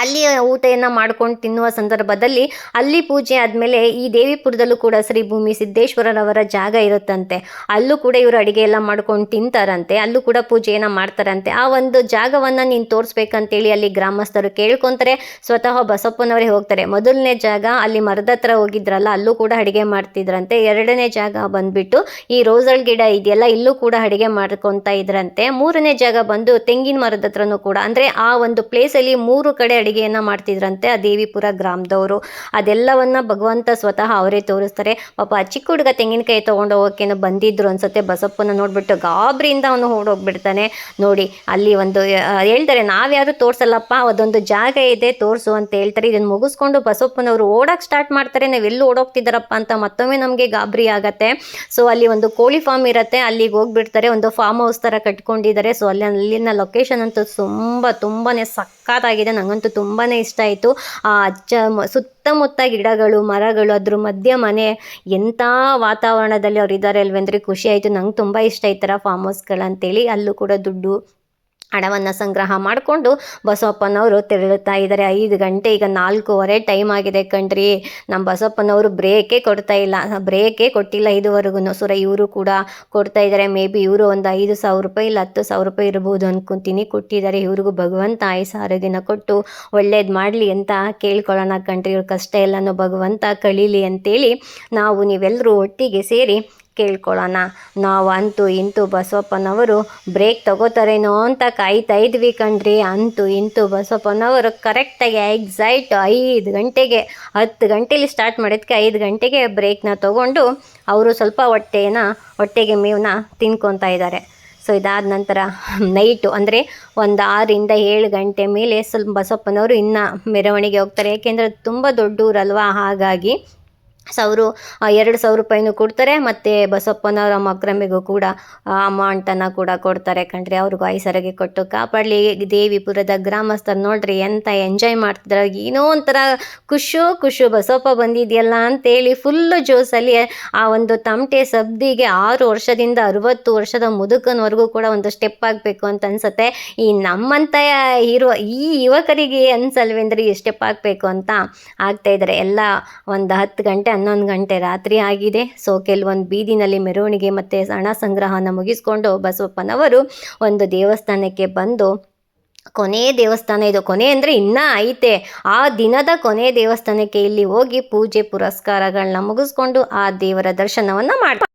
ಅಲ್ಲಿ ಊಟವನ್ನು ಮಾಡ್ಕೊಂಡು ತಿನ್ನುವ ಸಂದರ್ಭದಲ್ಲಿ ಅಲ್ಲಿ ಪೂಜೆ ಆದಮೇಲೆ ಈ ದೇವಿಪುರದಲ್ಲೂ ಕೂಡ ಶ್ರೀ ಭೂಮಿ ಸಿದ್ದೇಶ್ವರರವರ ಜಾಗ ಇರುತ್ತಂತೆ. ಅಲ್ಲೂ ಕೂಡ ಇವರು ಅಡುಗೆ ಎಲ್ಲ ಮಾಡ್ಕೊಂಡು ತಿಂತಾರಂತೆ. ಅಲ್ಲೂ ಕೂಡ ಪೂಜೆಯನ್ನು ಮಾಡ್ತಾರಂತೆ. ಆ ಒಂದು ಜಾಗವನ್ನು ನೀನು ತೋರಿಸ್ಬೇಕಂತೇಳಿ ಅಲ್ಲಿ ಗ್ರಾಮಸ್ಥರು ಕೇಳ್ಕೊತಾರೆ. ಸ್ವತಃ ಬಸಪ್ಪನವರೇ ಹೋಗ್ತಾರೆ. ಮೊದಲನೇ ಜಾಗ ಅಲ್ಲಿ ಮರದ ಹತ್ರ ಹೋಗಿದ್ರಲ್ಲ, ಅಲ್ಲೂ ಕೂಡ ಅಡುಗೆ ಮಾಡ್ತಿದ್ರಂತೆ. ಎರಡನೇ ಜಾಗ ಬಂದ್ಬಿಟ್ಟು ಈ ರೋಸಲ್ ಗಿಡ ಇದೆಯಲ್ಲ, ಇಲ್ಲೂ ಕೂಡ ಅಡುಗೆ ಮಾಡ್ಕೊತಾ ಇದ್ರಂತೆ. ಮೂರನೇ ಜಾಗ ಬಂದು ತೆಂಗಿನ ಮರದ ಹತ್ರನೂ ಕೂಡ. ಅಂದರೆ ಆ ಒಂದು ಪ್ಲೇಸಲ್ಲಿ ಮೂರು ಕಡೆ ಅಡುಗೆಯನ್ನು ಮಾಡ್ತಿದ್ರಂತೆ, ಆ ದೇವಿಪುರ ಗ್ರಾಮದವರು. ಅದೆಲ್ಲವನ್ನ ಭಗವಂತ ಸ್ವತಃ ಅವರೇ ತೋರಿಸ್ತಾರೆ. ಪಾಪ ಚಿಕ್ಕ ಹುಡುಗ ತೆಂಗಿನಕಾಯಿ ತೊಗೊಂಡು ಹೋಗೋಕ್ಕೇನೋ ಬಂದಿದ್ರು ಅನ್ಸುತ್ತೆ. ಬಸಪ್ಪನ ನೋಡ್ಬಿಟ್ಟು ಗಾಬರಿಯಿಂದ ಅವನು ಓಡೋಗ್ಬಿಡ್ತಾನೆ. ನೋಡಿ, ಅಲ್ಲಿ ಒಂದು ಹೇಳ್ತಾರೆ, ನಾವ್ಯಾರು ತೋರ್ಸಲ್ಲಪ್ಪ, ಅದೊಂದು ಜಾಗ ಇದೆ, ತೋರಿಸು ಅಂತ ಹೇಳ್ತಾರೆ. ಇದನ್ನು ಮುಗಿಸ್ಕೊಂಡು ಬಸಪ್ಪನವರು ಓಡಕ್ಕೆ ಸ್ಟಾರ್ಟ್ ಮಾಡ್ತಾರೆ. ನಾವೆಲ್ಲೂ ಓಡೋಗ್ತಿದ್ದಾರಪ್ಪ ಅಂತ ಮತ್ತೊಮ್ಮೆ ನಮಗೆ ಗಾಬರಿ ಆಗತ್ತೆ. ಸೊ ಅಲ್ಲಿ ಒಂದು ಕೋಳಿ ಫಾರ್ಮ್ ಇರುತ್ತೆ. ಅಲ್ಲಿಗೆ ಹೋಗ್ಬಿಡ್ತಾರೆ. ಒಂದು ಫಾರ್ಮ್ ಹೌಸ್ ಥರ ಕಟ್ಕೊಂಡಿದ್ದಾರೆ. ಸೊ ಅಲ್ಲಿ, ಅಲ್ಲಿನ ಲೊಕೇಶನ್ ಅಂತೂ ತುಂಬ ತುಂಬಾ ಸಕ್ಕತ್ತಾಗಿದೆ ನನಗಂತೂ ತುಂಬಾ ಇಷ್ಟ ಆಯಿತು. ಆ ಅಚ್ಚ ಸುತ್ತಮುತ್ತ ಗಿಡಗಳು, ಮರಗಳು, ಅದ್ರ ಮಧ್ಯ ಮನೆ ಎಂಥ ವಾತಾವರಣದಲ್ಲಿ ಅವ್ರು ಇದ್ದಾರೆ ಅಲ್ವೇಂದ್ರೆ ಖುಷಿ ಆಯಿತು. ನಂಗೆ ತುಂಬ ಇಷ್ಟ ಈ ಥರ ಫಾರ್ಮ್ ಹೌಸ್ಗಳಂತೇಳಿ ಅಲ್ಲೂ ಕೂಡ ದುಡ್ಡು ಹಣವನ್ನು ಸಂಗ್ರಹ ಮಾಡಿಕೊಂಡು ಬಸವಪ್ಪನವರು ತೆರಳುತ್ತಾ ಇದ್ದಾರೆ. ಐದು ಗಂಟೆ, ಈಗ ನಾಲ್ಕೂವರೆ ಟೈಮ್ ಆಗಿದೆ ಕಣ್ರಿ. ನಮ್ಮ ಬಸಪ್ಪನವರು ಬ್ರೇಕೇ ಕೊಡ್ತಾ ಇಲ್ಲ. ಬ್ರೇಕೇ ಕೊಟ್ಟಿಲ್ಲ ಇದುವರೆಗೂ ಸುರ, ಇವರು ಕೂಡ ಕೊಡ್ತಾ ಇದ್ದಾರೆ. ಮೇ ಬಿ ಇವರು ಒಂದು ಐದು ಸಾವಿರ ರೂಪಾಯಿ ಇಲ್ಲ ಹತ್ತು ಸಾವಿರ ರೂಪಾಯಿ ಇರ್ಬೋದು ಅನ್ಕೊಂತೀನಿ. ಕೊಟ್ಟಿದ್ದಾರೆ. ಇವ್ರಿಗೂ ಭಗವಂತ ಆಯುಸ ಆರೋಗ್ಯನ ಕೊಟ್ಟು ಒಳ್ಳೇದು ಮಾಡಲಿ ಅಂತ ಕೇಳ್ಕೊಳ್ಳೋಣ ಕಣ್ರಿ. ಇವ್ರ ಕಷ್ಟ ಎಲ್ಲನೂ ಭಗವಂತ ಕಳೀಲಿ ಅಂತೇಳಿ ನಾವು ನೀವೆಲ್ಲರೂ ಒಟ್ಟಿಗೆ ಸೇರಿ ಕೇಳ್ಕೊಳ್ಳೋಣ. ನಾವು ಅಂತೂ ಇಂತೂ ಬಸವಪ್ಪನವರು ಬ್ರೇಕ್ ತಗೋತಾರೇನೋ ಅಂತ ಕಾಯ್ತಾ ಇದ್ವಿ ಕಣ್ರಿ. ಅಂತೂ ಇಂತೂ ಬಸವಪ್ಪನವರು ಕರೆಕ್ಟಾಗಿ ಎಕ್ಸೈಟ್ ಐದು ಗಂಟೆಗೆ, ಹತ್ತು ಗಂಟೆಲಿ ಸ್ಟಾರ್ಟ್ ಮಾಡೋದಕ್ಕೆ ಐದು ಗಂಟೆಗೆ ಬ್ರೇಕ್ನ ತಗೊಂಡು ಅವರು ಸ್ವಲ್ಪ ಹೊಟ್ಟೆನ, ಹೊಟ್ಟೆಗೆ ಮೇವನ್ನ ತಿನ್ಕೊತಾ ಇದ್ದಾರೆ. ಸೊ ಇದಾದ ನಂತರ ನೈಟು ಅಂದರೆ ಒಂದು ಆರರಿಂದ ಏಳು ಗಂಟೆ ಮೇಲೆ ಸ್ವಲ್ಪ ಬಸಪ್ಪನವರು ಇನ್ನೂ ಮೆರವಣಿಗೆ ಹೋಗ್ತಾರೆ. ಯಾಕೆಂದರೆ ತುಂಬ ದೊಡ್ಡ ಊರಲ್ವಾ? ಹಾಗಾಗಿ ಸೊ ಅವರು ಎರಡು ಸಾವಿರ ರೂಪಾಯಿನೂ ಕೊಡ್ತಾರೆ. ಮತ್ತು ಬಸಪ್ಪನವರ ಮಕ್ರಮಿಗೂ ಕೂಡ ಅಮೌಂಟನ್ನು ಕೂಡ ಕೊಡ್ತಾರೆ ಕಣ್ರಿ. ಅವ್ರಿಗೂ ಐಸರಿಗೆ ಕೊಟ್ಟು ಕಾಪಾಡಲಿ. ದೇವಿಪುರದ ಗ್ರಾಮಸ್ಥರು ನೋಡ್ರಿ ಎಂಥ ಎಂಜಾಯ್ ಮಾಡ್ತಿದ್ದಾರೆ ಏನೋ ಒಂಥರ ಖುಷು ಖುಷು. ಬಸಪ್ಪ ಬಂದಿದೆಯಲ್ಲ ಅಂತೇಳಿ ಫುಲ್ಲು ಜೋಸಲ್ಲಿ ಆ, ಒಂದು ತಮಟೆ ಸಬ್ದಿಗೆ ಆರು ವರ್ಷದಿಂದ ಅರುವತ್ತು ವರ್ಷದ ಮುದುಕನವರೆಗೂ ಕೂಡ ಒಂದು ಸ್ಟೆಪ್ ಆಗಬೇಕು ಅಂತ ಅನ್ಸುತ್ತೆ. ಈ ನಮ್ಮಂತ ಇರುವ, ಈ ಯುವಕರಿಗೆ ಅನ್ಸಲ್ವೇಂದ್ರೆ, ಈ ಸ್ಟೆಪ್ ಆಗಬೇಕು ಅಂತ ಆಗ್ತಾ ಇದ್ದಾರೆ ಎಲ್ಲ ಒಂದು ಹತ್ತು ಗಂಟೆ ಹನ್ನೊಂದು ಗಂಟೆ ರಾತ್ರಿ ಆಗಿದೆ. ಸೊ ಕೆಲವೊಂದು ಬೀದಿನಲ್ಲಿ ಮೆರವಣಿಗೆ ಮತ್ತು ಹಣ ಸಂಗ್ರಹನ ಮುಗಿಸ್ಕೊಂಡು ಬಸವಪ್ಪನವರು ಒಂದು ದೇವಸ್ಥಾನಕ್ಕೆ ಬಂದು ಕೊನೆ ದೇವಸ್ಥಾನ ಇದು ಕೊನೆ ಅಂದರೆ ಇನ್ನೂ ಐತೆ. ಆ ದಿನದ ಕೊನೆ ದೇವಸ್ಥಾನಕ್ಕೆ ಇಲ್ಲಿ ಹೋಗಿ ಪೂಜೆ ಪುರಸ್ಕಾರಗಳನ್ನ ಮುಗಿಸ್ಕೊಂಡು ಆ ದೇವರ ದರ್ಶನವನ್ನು ಮಾಡಿ